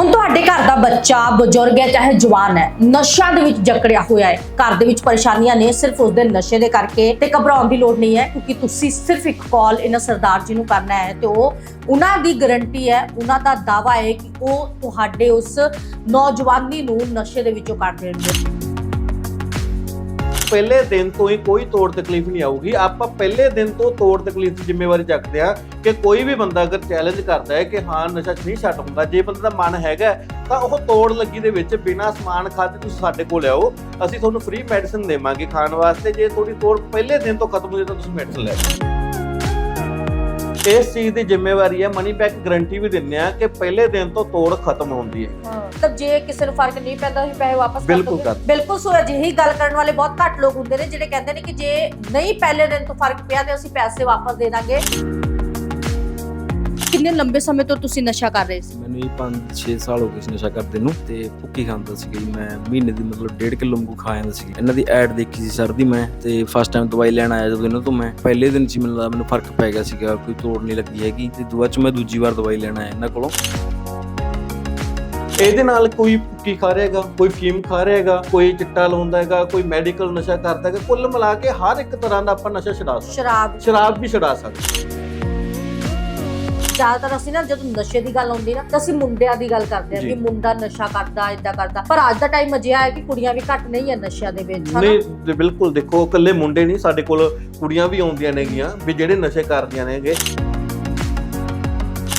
ਹੁਣ ਤੁਹਾਡੇ ਘਰ ਦਾ ਬੱਚਾ, ਬਜ਼ੁਰਗ ਹੈ, ਚਾਹੇ ਜਵਾਨ ਹੈ ਨਸ਼ਾ ਦੇ ਵਿੱਚ ਜਕੜਿਆ ਹੋਇਆ ਹੈ। ਘਰ ਦੇ ਵਿੱਚ ਪਰੇਸ਼ਾਨੀਆਂ ਨੇ, ਸਿਰਫ ਉਸ ਦੇ ਨਸ਼ੇ ਦੇ ਕਰਕੇ ਤੇ ਘਬਰਾਉਣ ਦੀ ਲੋੜ ਨਹੀਂ ਹੈ, ਕਿਉਂਕਿ ਤੁਸੀਂ ਸਿਰਫ ਇੱਕ ਕਾਲ ਇਹਨਾਂ ਸਰਦਾਰ ਜੀ ਨੂੰ ਕਰਨਾ ਹੈ ਤੇ ਉਹ ਉਹਨਾਂ ਦੀ ਗਾਰੰਟੀ ਹੈ, ਉਹਨਾਂ ਦਾ ਦਾਵਾ ਹੈ ਕਿ ਉਹ ਤੁਹਾਡੇ ਉਸ ਨੌਜਵਾਨੀ ਨੂੰ ਨਸ਼ੇ ਦੇ ਵਿੱਚੋਂ ਕੱਢ ਦੇਣਗੇ। ਪਹਿਲੇ ਦਿਨ ਤੋਂ ਹੀ ਕੋਈ ਤੋੜ ਤਕਲੀਫ ਨਹੀਂ ਆਊਗੀ। ਆਪਾਂ ਪਹਿਲੇ ਦਿਨ ਤੋਂ ਤੋੜ ਤਕਲੀਫ ਦੀ ਜ਼ਿੰਮੇਵਾਰੀ ਚੱਕਦੇ ਆ ਕਿ ਕੋਈ ਵੀ ਬੰਦਾ ਅਗਰ ਚੈਲੰਜ ਕਰਦਾ ਹੈ ਕਿ ਹਾਂ, ਨਸ਼ਾ ਨਹੀਂ ਛੱਡ ਹੁੰਦਾ, ਜੇ ਬੰਦੇ ਦਾ ਮਨ ਹੈਗਾ ਤਾਂ ਉਹ ਤੋੜ ਲੱਗੀ ਦੇ ਵਿੱਚ ਬਿਨਾਂ ਸਮਾਨ ਖਾਦੇ ਤੁਸੀਂ ਸਾਡੇ ਕੋਲ ਆਓ। ਅਸੀਂ ਤੁਹਾਨੂੰ ਫ੍ਰੀ ਮੈਡੀਸਿਨ ਦੇਵਾਂਗੇ ਖਾਣ ਵਾਸਤੇ। ਜੇ ਤੁਹਾਡੀ ਤੋੜ ਪਹਿਲੇ ਦਿਨ ਤੋਂ ਖਤਮ ਹੋ ਜਾਏ ਤਾਂ ਤੁਸੀਂ ਮੈਡੀਸਿਨ ਲੈ ਲਓ। ਇਸ ਚੀਜ਼ ਦੀ ਜ਼ਿੰਮੇਵਾਰੀ ਹੈ ਮਨੀ ਬੈਕ ਗਾਰੰਟੀ ਵੀ ਦਿੰਦੇ ਆ ਕਿ ਪਹਿਲੇ ਦਿਨ ਤੋਂ ਤੋੜ ਖਤਮ ਹੁੰਦੀ ਹੈ। ਤਾਂ ਜੇ ਕਿਸੇ ਨੂੰ ਫ਼ਰਕ ਨਹੀਂ ਪੈਂਦਾ ਤੁਸੀਂ ਪੈਸੇ ਵਾਪਸ ਕਰ ਬਿਲਕੁਲ ਦੋਗੇ। ਕਰ। ਬਿਲਕੁਲ ਸੋ ਅਜਿਹੀ ਗੱਲ ਕਰਨ ਵਾਲੇ ਬਹੁਤ ਘੱਟ ਲੋਕ ਹੁੰਦੇ ਨੇ ਜਿਹੜੇ ਕਹਿੰਦੇ ਨੇ ਕਿ ਜੇ ਨਹੀਂ ਪਹਿਲੇ ਦਿਨ ਤੋਂ ਫ਼ਰਕ ਪਿਆ ਤੇ ਅਸੀਂ ਪੈਸੇ ਵਾਪਸ ਦੇ ਦਾਂਗੇ। ਕਿੰਨੇ ਲੰਬੇ ਸਮੇਂ ਤੋਂ ਤੁਸੀਂ ਨਸ਼ਾ ਕਰ ਰਹੇ ਸੀ? ਮੈਨੂੰ ਇਹ 5-6 ਸਾਲ ਹੋ ਗਏ ਸੀ ਨਸ਼ਾ ਕਰਦੇ ਨੂੰ ਤੇ ਭੁੱਕੀ ਖਾਂਦਾ ਸੀ ਜੀ ਮੈਂ ਮਹੀਨੇ ਦੀ ਮਤਲਬ 1.5 ਕਿਲੋ ਮੁੱਕ ਖਾ ਜਾਂਦਾ ਸੀ। ਇਹਨਾਂ ਦੀ ਐਡ ਦੇਖੀ ਸੀ ਸਰ ਦੀ ਮੈਂ ਤੇ ਫਸਟ ਟਾਈਮ ਦਵਾਈ ਲੈਣ ਆਇਆ ਜਦੋਂ ਇਹਨਾਂ ਤੋਂ ਮੈਂ। ਪਹਿਲੇ ਦਿਨ ਚ ਹੀ ਮੈਨੂੰ ਲੱਗਾ ਮੈਨੂੰ ਫ਼ਰਕ ਪੈ ਗਿਆ ਸੀਗਾ ਕੋਈ ਤੋੜ ਨਹੀਂ ਲੱਗੀ ਹੈਗੀ ਤੇ ਦੁਆ ਚ ਮੈਂ ਦੂਜੀ ਵਾਰ ਦਵਾਈ ਲੈਣ ਆਇਆ ਇਹਨਾਂ ਕੋਲੋਂ। ਇਹਦੇ ਨਾਲ ਕੋਈ ਭੁੱਕੀ ਖਾ ਰਿਹਾ ਹੈਗਾ ਕੋਈ ਫੀਮ ਖਾ ਰਿਹਾ ਹੈਗਾ ਕੋਈ ਚਿੱਟਾ ਲਾਉਂਦਾ ਹੈਗਾ ਕੋਈ ਮੈਡੀਕਲ ਨਸ਼ਾ ਕਰਦਾ ਹੈਗਾ ਕੁੱਲ ਮਿਲਾ ਕੇ ਹਰ ਇੱਕ ਤਰ੍ਹਾਂ ਦਾ ਆਪਾਂ ਨਸ਼ਾ ਛਡਾ ਸਕਦੇ ਸ਼ਰਾਬ। ਸ਼ਰਾਬ ਵੀ ਛਡਾ ਸਕਦੇ ਜ਼ਿਆਦਾਤਰ ਅਸੀਂ ਨਾ ਜਦੋਂ ਨਸ਼ੇ ਦੀ ਗੱਲ ਆਉਂਦੀ ਨਾ ਤਾਂ ਅਸੀਂ ਮੁੰਡਿਆਂ ਦੀ ਗੱਲ ਕਰਦੇ ਜੀ। ਕਿ ਮੁੰਡਾ ਨਸ਼ਾ ਕਰਦਾ ਇਦਾਂ ਕਰਦਾ ਪਰ ਅੱਜ ਦਾ ਟਾਈਮ ਅਜਿਹਾ ਹੈ ਕਿ ਕੁੜੀਆਂ ਵੀ ਘੱਟ ਨਹੀਂ ਹੈ ਨਸ਼ਿਆਂ ਦੇ ਵਿੱਚ ਹਨਾ? ਨਹੀਂ ਬਿਲਕੁਲ ਦੇਖੋ ਇਕੱਲੇ ਮੁੰਡੇ ਨਹੀਂ ਸਾਡੇ ਕੋਲ ਕੁੜੀਆਂ ਵੀ ਆਉਂਦੀਆਂ ਨੇਗੀਆਂ ਵੀ ਜਿਹੜੇ ਨਸ਼ੇ ਕਰਦੀਆਂ ਨੇਗੇ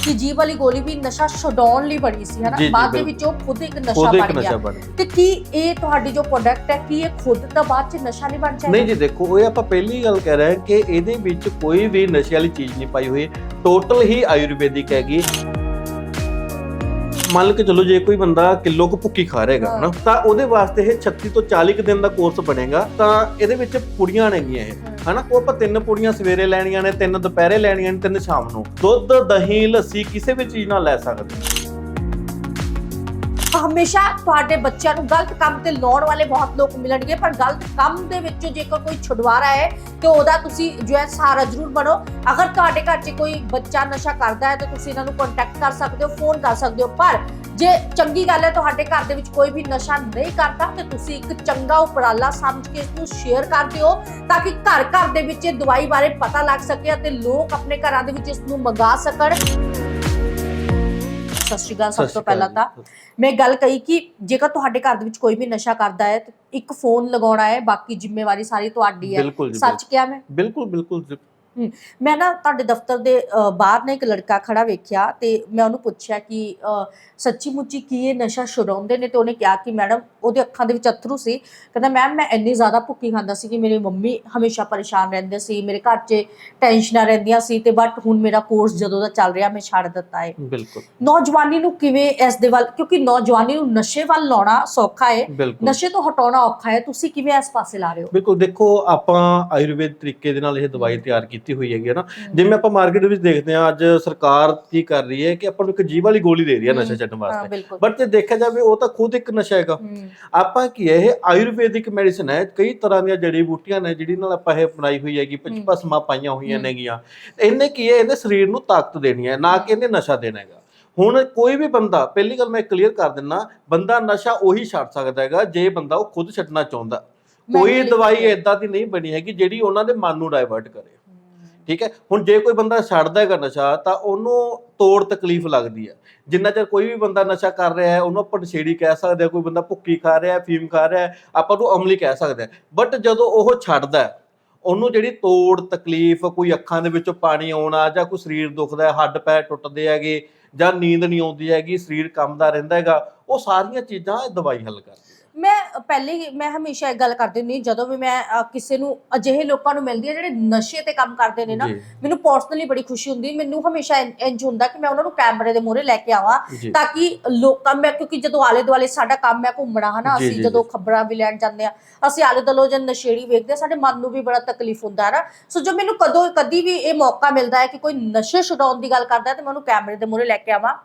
ਕਿ ਜੀਵ ਵਾਲੀ ਗੋਲੀ ਵੀ ਨਸ਼ਾ ਛਡਾਉਣ ਲਈ ਬਣੀ ਸੀ ਹਨਾ? ਬਾਅਦ ਦੇ। ਵਿੱਚ ਉਹ ਖੁਦ ਇੱਕ ਨਸ਼ਾ ਬਣ ਗਿਆ। ਬਣ ਗਿਆ। ਤੇ ਕੀ ਇਹ ਤੁਹਾਡੀ ਜੋ ਪ੍ਰੋਡਕਟ ਹੈ ਕੀ ਇਹ ਖੁਦ ਤਾਂ ਬਾਅਦ ਚ ਨਸ਼ਾ ਨਹੀਂ ਬਣ ਜਾਏਗਾ ਨਹੀਂ ਜੀ ਦੇਖੋ ਇਹ ਆਪਾਂ ਪਹਿਲੀ ਗੱਲ ਕਹਿ ਰਹੇ ਹਾਂ ਕਿ ਇਹਦੇ ਵਿੱਚ ਕੋਈ ਵੀ ਨਸ਼ੇ ਵਾਲੀ ਚੀਜ਼ ਨਹੀਂ ਪਾਈ ਹੋਈ। ਟੋਟਲ ਹੀ ਆਯੁਰਵੈਦਿਕ ਹੈਗੀ। ਮੰਨ ਲਓ ਕਿ ਚਲੋ ਜੇ ਕੋਈ ਬੰਦਾ ਕਿਲੋ ਕੁ ਭੁੱਕੀ ਖਾ ਰਿਹਾ ਹੈਗਾ ਹਾਂ। ਹਨਾ ਤਾਂ ਉਹਦੇ ਵਾਸਤੇ ਇਹ 36 ਤੋਂ 40 ਕੁ ਦਿਨ ਦਾ ਕੋਰਸ ਬਣੇਗਾ ਤਾਂ ਇਹਦੇ ਵਿੱਚ ਪੁੜੀਆਂ ਨੇਗੀਆਂ ਇਹ ਹਨਾ ਉਹ ਆਪਾਂ ਤਿੰਨ ਪੁੜੀਆਂ ਸਵੇਰੇ ਲੈਣੀਆਂ ਨੇ ਤਿੰਨ ਦੁਪਹਿਰੇ ਲੈਣੀਆਂ ਨੇ ਤਿੰਨ ਸ਼ਾਮ ਨੂੰ ਦੁੱਧ ਦਹੀਂ ਲੱਸੀ ਕਿਸੇ ਵੀ ਚੀਜ਼ ਨਾਲ ਲੈ ਸਕਦੇ। ਹਮੇਸ਼ਾ ਤੁਹਾਡੇ ਬੱਚਿਆਂ ਨੂੰ ਗਲਤ ਕੰਮ ਤੇ ਲਾਉਣ ਵਾਲੇ ਬਹੁਤ ਲੋਕ ਮਿਲਣਗੇ, ਪਰ ਗਲਤ ਕੰਮ ਦੇ ਵਿੱਚੋਂ ਜੇਕਰ ਕੋਈ ਛੁਡਵਾ ਹੈ, ਤੇ ਉਹਦਾ ਤੁਸੀਂ ਜੋ ਹੈ ਸਹਾਰਾ ਜ਼ਰੂਰ ਬਣੋ। ਅਗਰ ਤੁਹਾਡੇ ਘਰ 'ਚ ਕੋਈ ਬੱਚਾ ਨਸ਼ਾ ਕਰਦਾ ਹੈ, ਤਾਂ ਤੁਸੀਂ ਇਹਨਾਂ ਨੂੰ ਕੰਟੈਕਟ ਕਰ ਸਕਦੇ ਹੋ ਫੋਨ ਕਰ ਸਕਦੇ ਹੋ। ਪਰ ਜੇ ਚੰਗੀ ਗੱਲ ਹੈ, ਤੁਹਾਡੇ ਘਰ ਦੇ ਵਿੱਚ ਕੋਈ ਵੀ ਨਸ਼ਾ ਨਹੀਂ ਕਰਦਾ, ਤੇ ਤੁਸੀਂ ਇੱਕ ਚੰਗਾ ਉਪਰਾਲਾ ਸਮਝ ਕੇ ਇਸ ਨੂੰ ਸ਼ੇਅਰ ਕਰ ਦਿਓ, ਤਾਂ ਕਿ ਘਰ ਘਰ ਦੇ ਵਿੱਚ ਇਹ ਦਵਾਈ ਬਾਰੇ ਪਤਾ ਲੱਗ ਸਕੇ ਅਤੇ ਲੋਕ ਆਪਣੇ ਘਰਾਂ ਦੇ ਵਿੱਚ ਇਸ ਨੂੰ ਮੰਗਾ ਸਕਣ। ਸਤਿ ਸ਼੍ਰੀ ਅਕਾਲ ਸਭ ਤੋਂ ਪਹਿਲਾਂ ਤਾਂ। ਮੈਂ ਗੱਲ ਕਹੀ ਕਿ ਜੇਕਰ ਤੁਹਾਡੇ ਘਰ ਦੇ ਵਿੱਚ ਕੋਈ ਵੀ ਨਸ਼ਾ ਕਰਦਾ ਹੈ ਤੇ ਇੱਕ ਫੋਨ ਲਗਾਉਣਾ ਹੈ ਬਾਕੀ ਜ਼ਿੰਮੇਵਾਰੀ ਸਾਰੀ ਤੁਹਾਡੀ ਹੈ ਸੱਚ ਕਿਹਾ ਮੈਂ ਬਿਲਕੁਲ ਬਿਲਕੁਲ। ਮੈਂ ਨਾ ਤੁਹਾਡੇ ਦਫ਼ਤਰ ਦੇ ਅ, ਬਾਹਰ ਨਾ ਇੱਕ ਲੜਕਾ ਖੜਾ ਵੇਖਿਆ ਤੇ ਮੈਂ ਉਹਨੂੰ ਪੁੱਛਿਆ ਕਿ ਅ, ਸੱਚੀ ਮੁੱਚੀ ਕੀ ਇਹ ਨਸ਼ਾ ਛੁਡਾਉਂਦੇ ਨੇ ਤੇ ਉਹਨੇ ਕਿਹਾ ਕਿ ਮੈਡਮ ਉਹਦੇ ਅੱਖਾਂ ਦੇ ਵਿੱਚ ਅਥਰੂ ਸੀ। ਕਹਿੰਦਾ ਮੈਮ ਮੈਂ ਇੰਨੀ ਜ਼ਿਆਦਾ ਭੁੱਕੀ ਖਾਂਦਾ ਸੀ ਕਿ ਮੇਰੀ ਮੰਮੀ ਹਮੇਸ਼ਾ ਪਰੇਸ਼ਾਨ ਰਹਿੰਦੇ ਸੀ ਮੇਰੇ ਘਰ 'ਚ ਟੈਨਸ਼ਨਾਂ ਰਹਿੰਦੀਆਂ ਸੀ ਤੇ ਬਟ ਹੁਣ ਮੇਰਾ ਕੋਰਸ ਜਦੋਂ ਦਾ ਚੱਲ ਰਿਹਾ ਮੈਂ ਛੱਡ ਦਿੱਤਾ ਹੈ ਬਿਲਕੁਲ। ਨੌਜਵਾਨੀ ਨੂੰ ਕਿਵੇਂ ਇਸ ਦੇ ਵੱਲ ਕਿਉਂਕਿ ਨੌਜਵਾਨੀ ਨੂੰ ਨਸ਼ੇ ਵੱਲ ਲਾਉਣਾ ਸੌਖਾ ਹੈ ਬਿਲਕੁਲ। ਨਸ਼ੇ ਤੋਂ ਹਟਾਉਣਾ ਔਖਾ ਹੈ ਤੁਸੀਂ ਕਿਵੇਂ ਇਸ ਪਾਸੇ ਲਾ ਰਹੇ ਹੋ? ਬਿਲਕੁਲ। ਦੇਖੋ ਆਪਾਂ ਆਯੁਰਵੇਦ ਤਰੀਕੇ ਦੇ ਨਾਲ ਇਹ ਦਵਾਈ ਤਿਆਰ ਕੀਤੀ ਹੋਈ ਹੈਗੀ ਹੈ ਨਾ। ਜਿਵੇਂ ਆਪਾਂ ਮਾਰਕੀਟ ਵਿੱਚ ਦੇਖਦੇ ਹਾਂ ਅੱਜ ਸਰਕਾਰ ਕੀ ਕਰ ਰਹੀ ਹੈ ਕਿ ਆਪਾਂ ਨੂੰ ਇੱਕ ਜੀਵ ਵਾਲੀ ਗੋਲੀ ਦੇ ਰਹੀ ਹੈ ਨਸ਼ਾ ਛੱਡਣ ਵਾਸਤੇ। ਬਟ ਜੇ ਦੇਖਿਆ ਜਾਵੇ ਉਹ ਤਾਂ ਖੁਦ ਇੱਕ ਨਸ਼ਾ ਹੈਗਾ। ਆਪਾਂ ਕੀ ਹੈ ਇਹ ਆਯੁਰਵੈਦਿਕ ਮੈਡੀਸਨ ਹੈ। ਕਈ ਤਰ੍ਹਾਂ ਦੀਆਂ ਜੜੀ ਬੂਟੀਆਂ ਨੇ ਜਿਹੜੀ ਨਾਲ ਆਪਾਂ ਇਹ ਬਣਾਈ ਹੋਈ ਹੈਗੀ। ਭਸਮਾਂ ਪਾਈਆਂ ਹੋਈਆਂ। ਨੇਗੀਆਂ। ਇਹਨੇ ਕੀ ਹੈ ਇਹਨੇ ਸਰੀਰ ਨੂੰ ਤਾਕਤ ਦੇਣੀ ਹੈ ਨਾ ਕਿ ਇਹਨੇ ਨਸ਼ਾ ਦੇਣਾ ਹੈਗਾ। ਹੁਣ ਕੋਈ ਵੀ ਬੰਦਾ ਪਹਿਲੀ ਗੱਲ ਮੈਂ ਕਲੀਅਰ ਕਰ ਦਿੰਨਾ ਬੰਦਾ ਨਸ਼ਾ ਉਹੀ ਛੱਡ ਸਕਦਾ ਹੈਗਾ ਜੇ ਬੰਦਾ ਉਹ ਖੁਦ ਛੱਡਣਾ ਚਾਹੁੰਦਾ। ਕੋਈ ਦਵਾਈ। ਇਦਾਂ ਦੀ ਨਹੀਂ ਬਣੀ ਹੈਗੀ ਜਿਹੜੀ ਉਹਨਾਂ ਦੇ ਮਨ ਨੂੰ ਡਾਇਵਰਟ ਕਰੇ। ਠੀਕ ਹੈ? ਹੁਣ ਜੇ ਕੋਈ ਬੰਦਾ ਛੱਡਦਾ ਹੈਗਾ ਨਸ਼ਾ, ਤਾਂ ਉਹਨੂੰ ਤੋੜ ਤਕਲੀਫ ਲੱਗਦੀ ਹੈ। ਜਿੰਨਾ ਚਿਰ ਕੋਈ ਵੀ ਬੰਦਾ ਨਸ਼ਾ ਕਰ ਰਿਹਾ ਹੈ, ਉਹਨੂੰ ਆਪਾਂ ਨਸ਼ੇੜੀ ਕਹਿ ਸਕਦੇ ਹਾਂ, ਕੋਈ ਬੰਦਾ ਭੁੱਕੀ ਖਾ ਰਿਹਾ ਹੈ, ਫੀਮ ਖਾ ਰਿਹਾ ਹੈ, ਆਪਾਂ ਉਹਨੂੰ ਅਮਲੀ ਕਹਿ ਸਕਦੇ ਹਾਂ। ਬਟ ਜਦੋਂ ਉਹ ਛੱਡਦਾ ਉਹਨੂੰ ਜਿਹੜੀ ਤੋੜ ਤਕਲੀਫ, ਕੋਈ ਅੱਖਾਂ ਦੇ ਵਿੱਚੋਂ ਪਾਣੀ ਆਉਣਾ ਜਾਂ ਕੋਈ ਸਰੀਰ ਦੁਖਦਾ ਹੈ, ਹੱਡ ਪੈਰ ਟੁੱਟਦੇ ਹੈਗੇ ਜਾਂ ਨੀਂਦ ਨਹੀਂ ਆਉਂਦੀ ਹੈਗੀ, ਸਰੀਰ ਕੰਬਦਾ ਰਹਿੰਦਾ ਹੈਗਾ, ਉਹ ਸਾਰੀਆਂ ਚੀਜ਼ਾਂ ਇਹ ਦਵਾਈ ਹੱਲ ਕਰਦੀ ਮੈਂ ਪਹਿਲੇ ਹੀ ਮੈਂ ਹਮੇਸ਼ਾ ਇਹ ਗੱਲ ਕਰਦੀ ਹੁੰਦੀ ਜਦੋਂ ਵੀ ਮੈਂ ਅ, ਕਿਸੇ ਨੂੰ ਅਜਿਹੇ ਲੋਕਾਂ ਨੂੰ ਮਿਲਦੀ ਆ ਜਿਹੜੇ ਨਸ਼ੇ ਤੇ ਕੰਮ ਕਰਦੇ ਨੇ ਨਾ ਜੀ। ਮੈਨੂੰ ਪਰਸਨਲੀ ਬੜੀ ਖੁਸ਼ੀ ਹੁੰਦੀ ਮੈਨੂੰ ਹਮੇਸ਼ਾ ਇੰ- ਇੰਝ ਹੁੰਦਾ ਕਿ ਮੈਂ ਉਹਨਾਂ ਨੂੰ ਕੈਮਰੇ ਦੇ ਮੂਹਰੇ ਲੈ ਕੇ ਆਵਾਂ ਜੀ। ਤਾਂ ਕਿ ਲੋਕਾਂ ਮੈਂ ਕਿਉਂਕਿ ਜਦੋਂ ਆਲੇ ਦੁਆਲੇ ਸਾਡਾ ਕੰਮ ਹੈ ਘੁੰਮਣਾ ਹਨਾ ਜੀ, ਅਸੀਂ ਜੀ, ਜਦੋਂ ਜੀ। ਖਬਰਾਂ ਵੀ ਲੈਣ ਜਾਂਦੇ ਆ ਅਸੀਂ ਆਲੇ ਦੁਆਲੇ ਜਨ ਨਸ਼ੇੜੀ ਵੇਖਦੇ ਆ ਸਾਡੇ ਮਨ ਨੂੰ ਵੀ ਬੜਾ ਤਕਲੀਫ ਹੁੰਦਾ ਹੈ ਨਾ। ਸੋ ਜੋ ਮੈਨੂੰ ਕਦੋਂ ਕਦੀ ਵੀ ਇਹ ਮੌਕਾ ਮਿਲਦਾ ਹੈ ਕਿ ਕੋਈ ਨਸ਼ੇ ਛੁਡਾਉਣ ਦੀ ਗੱਲ ਕਰਦਾ ਹੈ ਤੇ ਮੈਂ ਉਹਨੂੰ ਕੈਮਰੇ ਦੇ ਮੂਹਰੇ ਲੈ ਕੇ ਆਵਾਂ।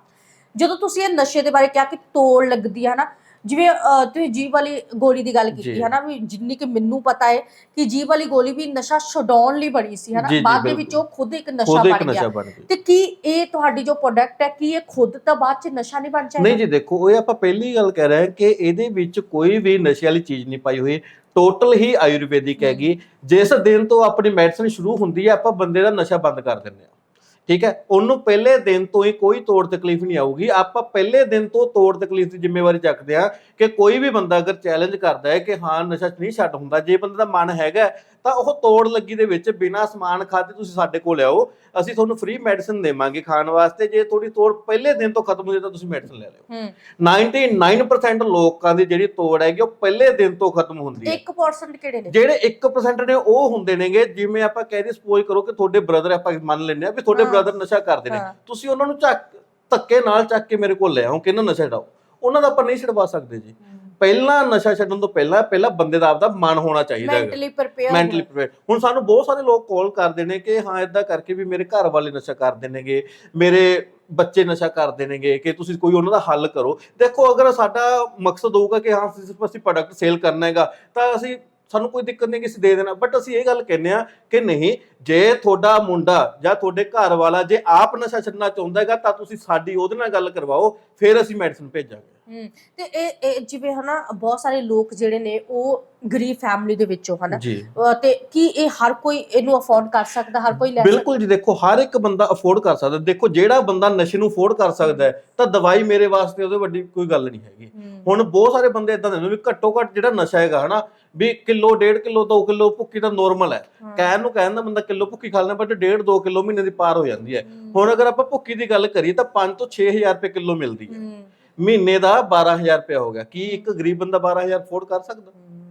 ਜਦੋਂ ਤੁਸੀਂ ਇਹ ਨਸ਼ੇ ਦੇ ਬਾਰੇ ਕਿਹਾ ਕਿ ਤੋੜ ਲੱਗਦੀ ਹੈ ਨਾ ਜਿਵੇਂ ਅਹ, ਤੁਸੀਂ ਜੀਵ ਵਾਲੀ ਗੋਲੀ ਦੀ ਗੱਲ ਕੀਤੀ ਜੀ। ਹੈ ਨਾ ਵੀ ਜਿੰਨੀ ਕਿ ਮੈਨੂੰ ਪਤਾ ਹੈ ਕਿ ਜੀਵ ਵਾਲੀ ਗੋਲੀ ਵੀ ਨਸ਼ਾ ਛਡਾਉਣ ਲਈ ਬਣੀ ਸੀ ਹੈ ਨਾ ਜੀ, ਜੀ, ਬਾਅਦ ਦੇ। ਵਿੱਚ ਉਹ ਖੁਦ ਇੱਕ ਨਸ਼ਾ ਖੁਦ ਇੱਕ ਬਣ ਨਸ਼ਾ ਗਿਆ ਬਣ ਗਿਆ ਤੇ ਕੀ ਇਹ ਤੁਹਾਡੀ ਜੋ ਪ੍ਰੋਡਕਟ ਹੈ ਕੀ ਇਹ ਖੁਦ ਤਾਂ ਬਾਅਦ ਚ ਨਸ਼ਾ ਨਹੀਂ ਬਣ ਜਾਏਗਾ ਨਹੀਂ ਜੀ ਦੇਖੋ ਇਹ ਆਪਾਂ ਪਹਿਲੀ ਗੱਲ ਕਹਿ ਰਹੇ ਹਾਂ ਕਿ ਇਹਦੇ ਵਿੱਚ ਕੋਈ ਵੀ ਨਸ਼ੇ ਵਾਲੀ ਚੀਜ਼ ਨਹੀਂ ਪਾਈ ਹੋਈ ਟੋਟਲ ਹੀ ਆਯੁਰਵੈਦਿਕ। ਹੈਗੀ ਜਿਸ ਦਿਨ ਤੋਂ ਆਪਣੀ ਮੈਡੀਸਨ ਸ਼ੁਰੂ ਹੁੰਦੀ ਹੈ ਆਪਾਂ ਬੰਦੇ ਦਾ ਨਸ਼ਾ ਬੰਦ ਕਰ ਦਿੰਦੇ ਹਾਂ ਠੀਕ ਹੈ ਉਹਨੂੰ ਪਹਿਲੇ ਦਿਨ ਤੋਂ ਹੀ ਕੋਈ ਤੋੜ ਤਕਲੀਫ ਨਹੀਂ ਆਊਗੀ। ਆਪਾਂ ਪਹਿਲੇ ਦਿਨ ਤੋਂ ਤੋੜ ਤਕਲੀਫ ਦੀ ਜ਼ਿੰਮੇਵਾਰੀ ਚੱਕਦੇ ਹਾਂ ਕਿ ਕੋਈ ਵੀ ਬੰਦਾ ਅਗਰ ਚੈਲੰਜ ਕਰਦਾ ਹੈ ਕਿ ਹਾਂ ਨਸ਼ਾ ਨਹੀਂ ਛੱਡ ਹੁੰਦਾ ਜੇ ਬੰਦੇ ਦਾ ਮਨ ਹੈਗਾ ਤਾਂ ਉਹ ਤੋੜ ਲੱਗੀ ਦੇ ਵਿੱਚ ਬਿਨਾਂ ਸਮਾਨ ਖਾਦੇ ਤੁਸੀਂ ਸਾਡੇ ਕੋਲ ਆਓ। ਅਸੀਂ ਤੁਹਾਨੂੰ ਫ੍ਰੀ ਮੈਡੀਸਨ ਦੇਵਾਂਗੇ ਖਾਣ ਵਾਸਤੇ। ਜੇ ਤੁਹਾਡੀ ਤੋੜ ਪਹਿਲੇ ਦਿਨ ਤੋਂ ਖਤਮ ਹੋ ਜਾਏ ਤਾਂ ਤੁਸੀਂ ਮੈਡੀਸਨ ਲੈ ਲਿਓ। ਹੂੰ। 99% ਲੋਕਾਂ ਦੀ ਜਿਹੜੀ ਤੋੜ ਹੈਗੀ ਉਹ ਪਹਿਲੇ ਦਿਨ ਤੋਂ ਖਤਮ ਹੁੰਦੀ ਹੈ। 1% ਕਿਹੜੇ ਨੇ? ਜਿਹੜੇ 1% ਨੇ ਉਹ ਹੁੰਦੇ ਨੇਗੇ। ਜਿਵੇਂ ਆਪਾਂ ਕਹਿ ਦਈਏ ਸਪੋਜ਼ ਕਰੋ ਕਿ ਤੁਹਾਡੇ ਬ੍ਰਦਰ ਆਪਾਂ ਮੰਨ ਲੈਂਦੇ ਆ ਵੀ ਤੁਹਾਡੇ। ਬ੍ਰਦਰ ਨਸ਼ਾ ਕਰਦੇ ਨੇ। ਤੁਸੀਂ ਉਹਨਾਂ ਨੂੰ ਚੱਕ ਧੱਕੇ ਨਾਲ ਚੱਕ ਕੇ ਮੇਰੇ ਕੋਲ ਲੈ ਆਓ ਕਿ ਇਹਨਾਂ ਨਸ਼ਾ ਛਡਾਓ? ਉਹਨਾਂ ਦਾ ਆਪਾਂ ਨਹੀਂ ਛਡਵਾ ਸਕਦੇ ਜੀ। ਪਹਿਲਾਂ ਨਸ਼ਾ ਛੱਡਣ ਤੋਂ ਪਹਿਲਾਂ ਪਹਿਲਾਂ ਬੰਦੇ ਦਾ ਆਪਦਾ ਮਨ ਹੋਣਾ ਚਾਹੀਦਾ ਹੈ ਮੈਂਟਲੀ ਪ੍ਰਿਪੇਅਰ ਮੈਂਟਲੀ ਪ੍ਰੀਪੇਅਰ ਹੁਣ ਸਾਨੂੰ ਬਹੁਤ ਸਾਰੇ ਲੋਕ ਕਾਲ ਕਰਦੇ ਨੇ ਕਿ ਹਾਂ ਇਦਾਂ ਕਰਕੇ ਵੀ ਮੇਰੇ ਘਰ ਵਾਲੇ ਨਸ਼ਾ ਕਰਦੇ ਨੇਗੇ ਮੇਰੇ ਬੱਚੇ ਨਸ਼ਾ ਕਰਦੇ ਨੇਗੇ ਕਿ ਤੁਸੀਂ ਕੋਈ ਉਹਨਾਂ ਦਾ ਹੱਲ ਕਰੋ। ਦੇਖੋ ਅਗਰ ਸਾਡਾ ਮਕਸਦ ਹੋਊਗਾ ਕਿ ਹਾਂ ਸਿਰਫ ਅਸੀਂ ਪ੍ਰੋਡਕਟ ਸੇਲ ਕਰਨਾ ਹੈਗਾ ਤਾਂ ਅਸੀਂ ਸਾਨੂੰ ਕੋਈ ਦਿੱਕਤ ਨਹੀਂ ਕਿਸੇ ਦੇ ਦੇਣਾ। ਬਟ ਅਸੀਂ ਇਹ ਗੱਲ ਕਹਿੰਦੇ ਆ ਕਿ ਨਹੀਂ ਜੇ ਤੁਹਾਡਾ ਮੁੰਡਾ ਜਾਂ ਤੁਹਾਡੇ ਘਰ ਵਾਲਾ ਜੇ ਆਪ ਨਸ਼ਾ ਛੱਡਣਾ ਚਾਹੁੰਦਾ ਹੈਗਾ ਤਾਂ ਤੁਸੀਂ ਸਾਡੀ ਉਹਦੇ ਨਾਲ ਗੱਲ ਕਰਵਾਓ ਫਿਰ ਅਸੀਂ ਮੈਡੀਸਨ ਭੇਜਾਂਗੇ। ਹੂੰ ਤੇ ਇਹ ਇਹ ਜਿਵੇਂ ਹਨਾ ਬਹੁਤ ਸਾਰੇ ਲੋਕ ਜਿਹੜੇ ਨੇ ਉਹ ਗਰੀਬ ਫੈਮਿਲੀ ਦੇ ਵਿੱਚੋਂ ਹਨਾ ਜੀ। ਅਹ ਤੇ ਕੀ ਇਹ ਹਰ ਕੋਈ ਇਹਨੂੰ ਅਫੋਰਡ ਕਰ ਸਕਦਾ ਹਰ ਕੋਈ ਲੈ ਸਕਦਾ? ਬਿਲਕੁਲ ਜੀ ਦੇਖੋ ਹਰ ਇੱਕ ਬੰਦਾ ਅਫੋਰਡ ਕਰ ਸਕਦਾ। ਦੇਖੋ ਜਿਹੜਾ ਬੰਦਾ ਨਸ਼ੇ ਨੂੰ ਅਫੋਰਡ ਕਰ ਸਕਦਾ ਹੈ ਤਾਂ ਦਵਾਈ ਮੇਰੇ ਵਾਸਤੇ ਉਹਦੇ ਵੱਡੀ ਕੋਈ ਗੱਲ ਨਹੀਂ ਹੈਗੀ। ਹੂੰ। ਹੁਣ ਬਹੁਤ ਸਾਰੇ ਬੰਦੇ ਇਦਾਂ ਦੇ ਨੇ ਵੀ ਘੱਟੋ ਘੱਟ ਜਿਹੜਾ ਨਸ਼ਾ ਹੈਗਾ ਹਨਾ ਵੀ ਕਿਲੋ ਡੇਢ ਕਿਲੋ 2 ਕਿਲੋ ਭੁੱਕੀ ਤਾਂ ਨਾਰਮਲ ਹੈ। ਕਹਿਣ ਨੂੰ ਕਹਿੰਦਾ ਬੰਦਾ ਕਿਲੋ ਭੁੱਕੀ ਖਾ ਲੈਂਦਾ ਬਟ ਡੇਢ 2 ਕਿਲੋ ਮਹੀਨੇ ਦੀ ਪਾਰ ਹੋ ਜਾਂਦੀ ਹੈ। ਹੁਣ ਅਗਰ ਆਪਾਂ ਭੁੱਕੀ ਦੀ ਗੱਲ ਕਰੀਏ ਤਾਂ 5 ਤੋਂ 6000 ਰੁਪਏ ਕਿਲੋ ਮਿਲਦੀ ਹੈ। ਮਹੀਨੇ ਦਾ 12000 ਰੁਪਏ ਹੋ ਗਿਆ ਕੀ ਇੱਕ ਗਰੀਬ ਬੰਦਾ 12000 ਅਫੋਰਡ ਕਰ ਸਕਦਾ ਹੂੰ।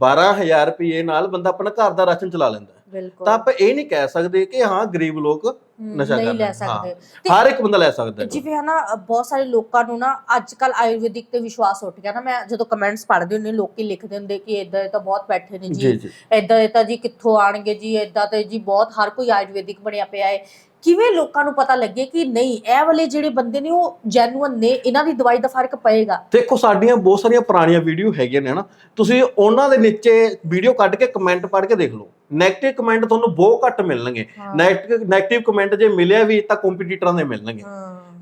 12000 ਰੁਪਏ ਨਾਲ ਬੰਦਾ ਆਪਣਾ ਘਰ ਦਾ ਰਾਸ਼ਨ ਚਲਾ ਲੈਂਦਾ ਤਾਂ ਆਪਾਂ ਇਹ ਨਹੀਂ ਕਹਿ ਸਕਦੇ ਕਿ ਹਾਂ ਗਰੀਬ ਲੋਕ ਨਸ਼ਾ ਨਹੀਂ। ਲੈ। ਸਕਦੇ। ਹਰ ਇੱਕ ਬੰਦਾ ਲੈ ਸਕਦਾ ਹੈ। ਜਿਵੇਂ ਹਨਾ ਬਹੁਤ ਸਾਰੇ ਲੋਕਾਂ ਨੂੰ ਨਾ ਅੱਜ ਕੱਲ ਆਯੁਰਵੈਦਿਕ ਤੇ ਵਿਸ਼ਵਾਸ ਉੱਠ ਗਿਆ ਨਾ। ਮੈਂ ਜਦੋਂ ਕਮੈਂਟਸ ਪੜ੍ਹਦੀ ਹੁੰਦੀ ਲੋਕੀ ਲਿਖਦੇ ਹੁੰਦੇ ਕਿ ਇਦਾਂ ਦੇ ਤਾਂ ਬਹੁਤ ਬੈਠੇ ਨੇ ਜੀ। ਇਦਾਂ ਦੇ ਤਾਂ ਜੀ ਕਿੱਥੋਂ ਆਣਗੇ ਜੀ? ਇਦਾਂ ਤੇ ਜੀ ਬਹੁਤ ਹਰ ਕੋਈ ਆਯੁਰਵੈਦਿਕ ਬਣਿਆ ਪਿਆ ਹੈ। ਕਿਵੇਂ ਲੋਕਾਂ ਨੂੰ ਪਤਾ ਲੱਗੇ ਕਿ ਨਹੀਂ ਇਹ ਵਾਲੇ ਜਿਹੜੇ ਬੰਦੇ ਨੇ ਉਹ ਜੈਨੂਅਨ ਨੇ ਇਹਨਾਂ ਦੀ ਦਵਾਈ ਦਾ ਫ਼ਰਕ ਪਏਗਾ? ਦੇਖੋ ਸਾਡੀਆਂ ਬਹੁਤ ਸਾਰੀਆਂ ਪੁਰਾਣੀਆਂ ਵੀਡੀਓ ਹੈਗੀਆਂ ਨੇ ਹਨਾ। ਤੁਸੀਂ ਉਹਨਾਂ ਦੇ ਨੀਚੇ ਵੀਡੀਓ ਕੱਢ ਕੇ ਕਮੈਂਟ ਪੜ੍ਹ ਕੇ ਦੇਖ ਲਓ। ਨੈਗੇਟਿਵ ਕਮੈਂਟ ਤੁਹਾਨੂੰ ਬਹੁਤ ਘੱਟ ਮਿਲਣਗੇ। ਨੈਗੇਟਿਵ ਕਮੈਂਟ ਜੇ ਮਿਲਿਆ ਵੀ ਤਾਂ ਕੰਪੀਟੀਟਰਾਂ ਦੇ ਮਿਲਣਗੇ।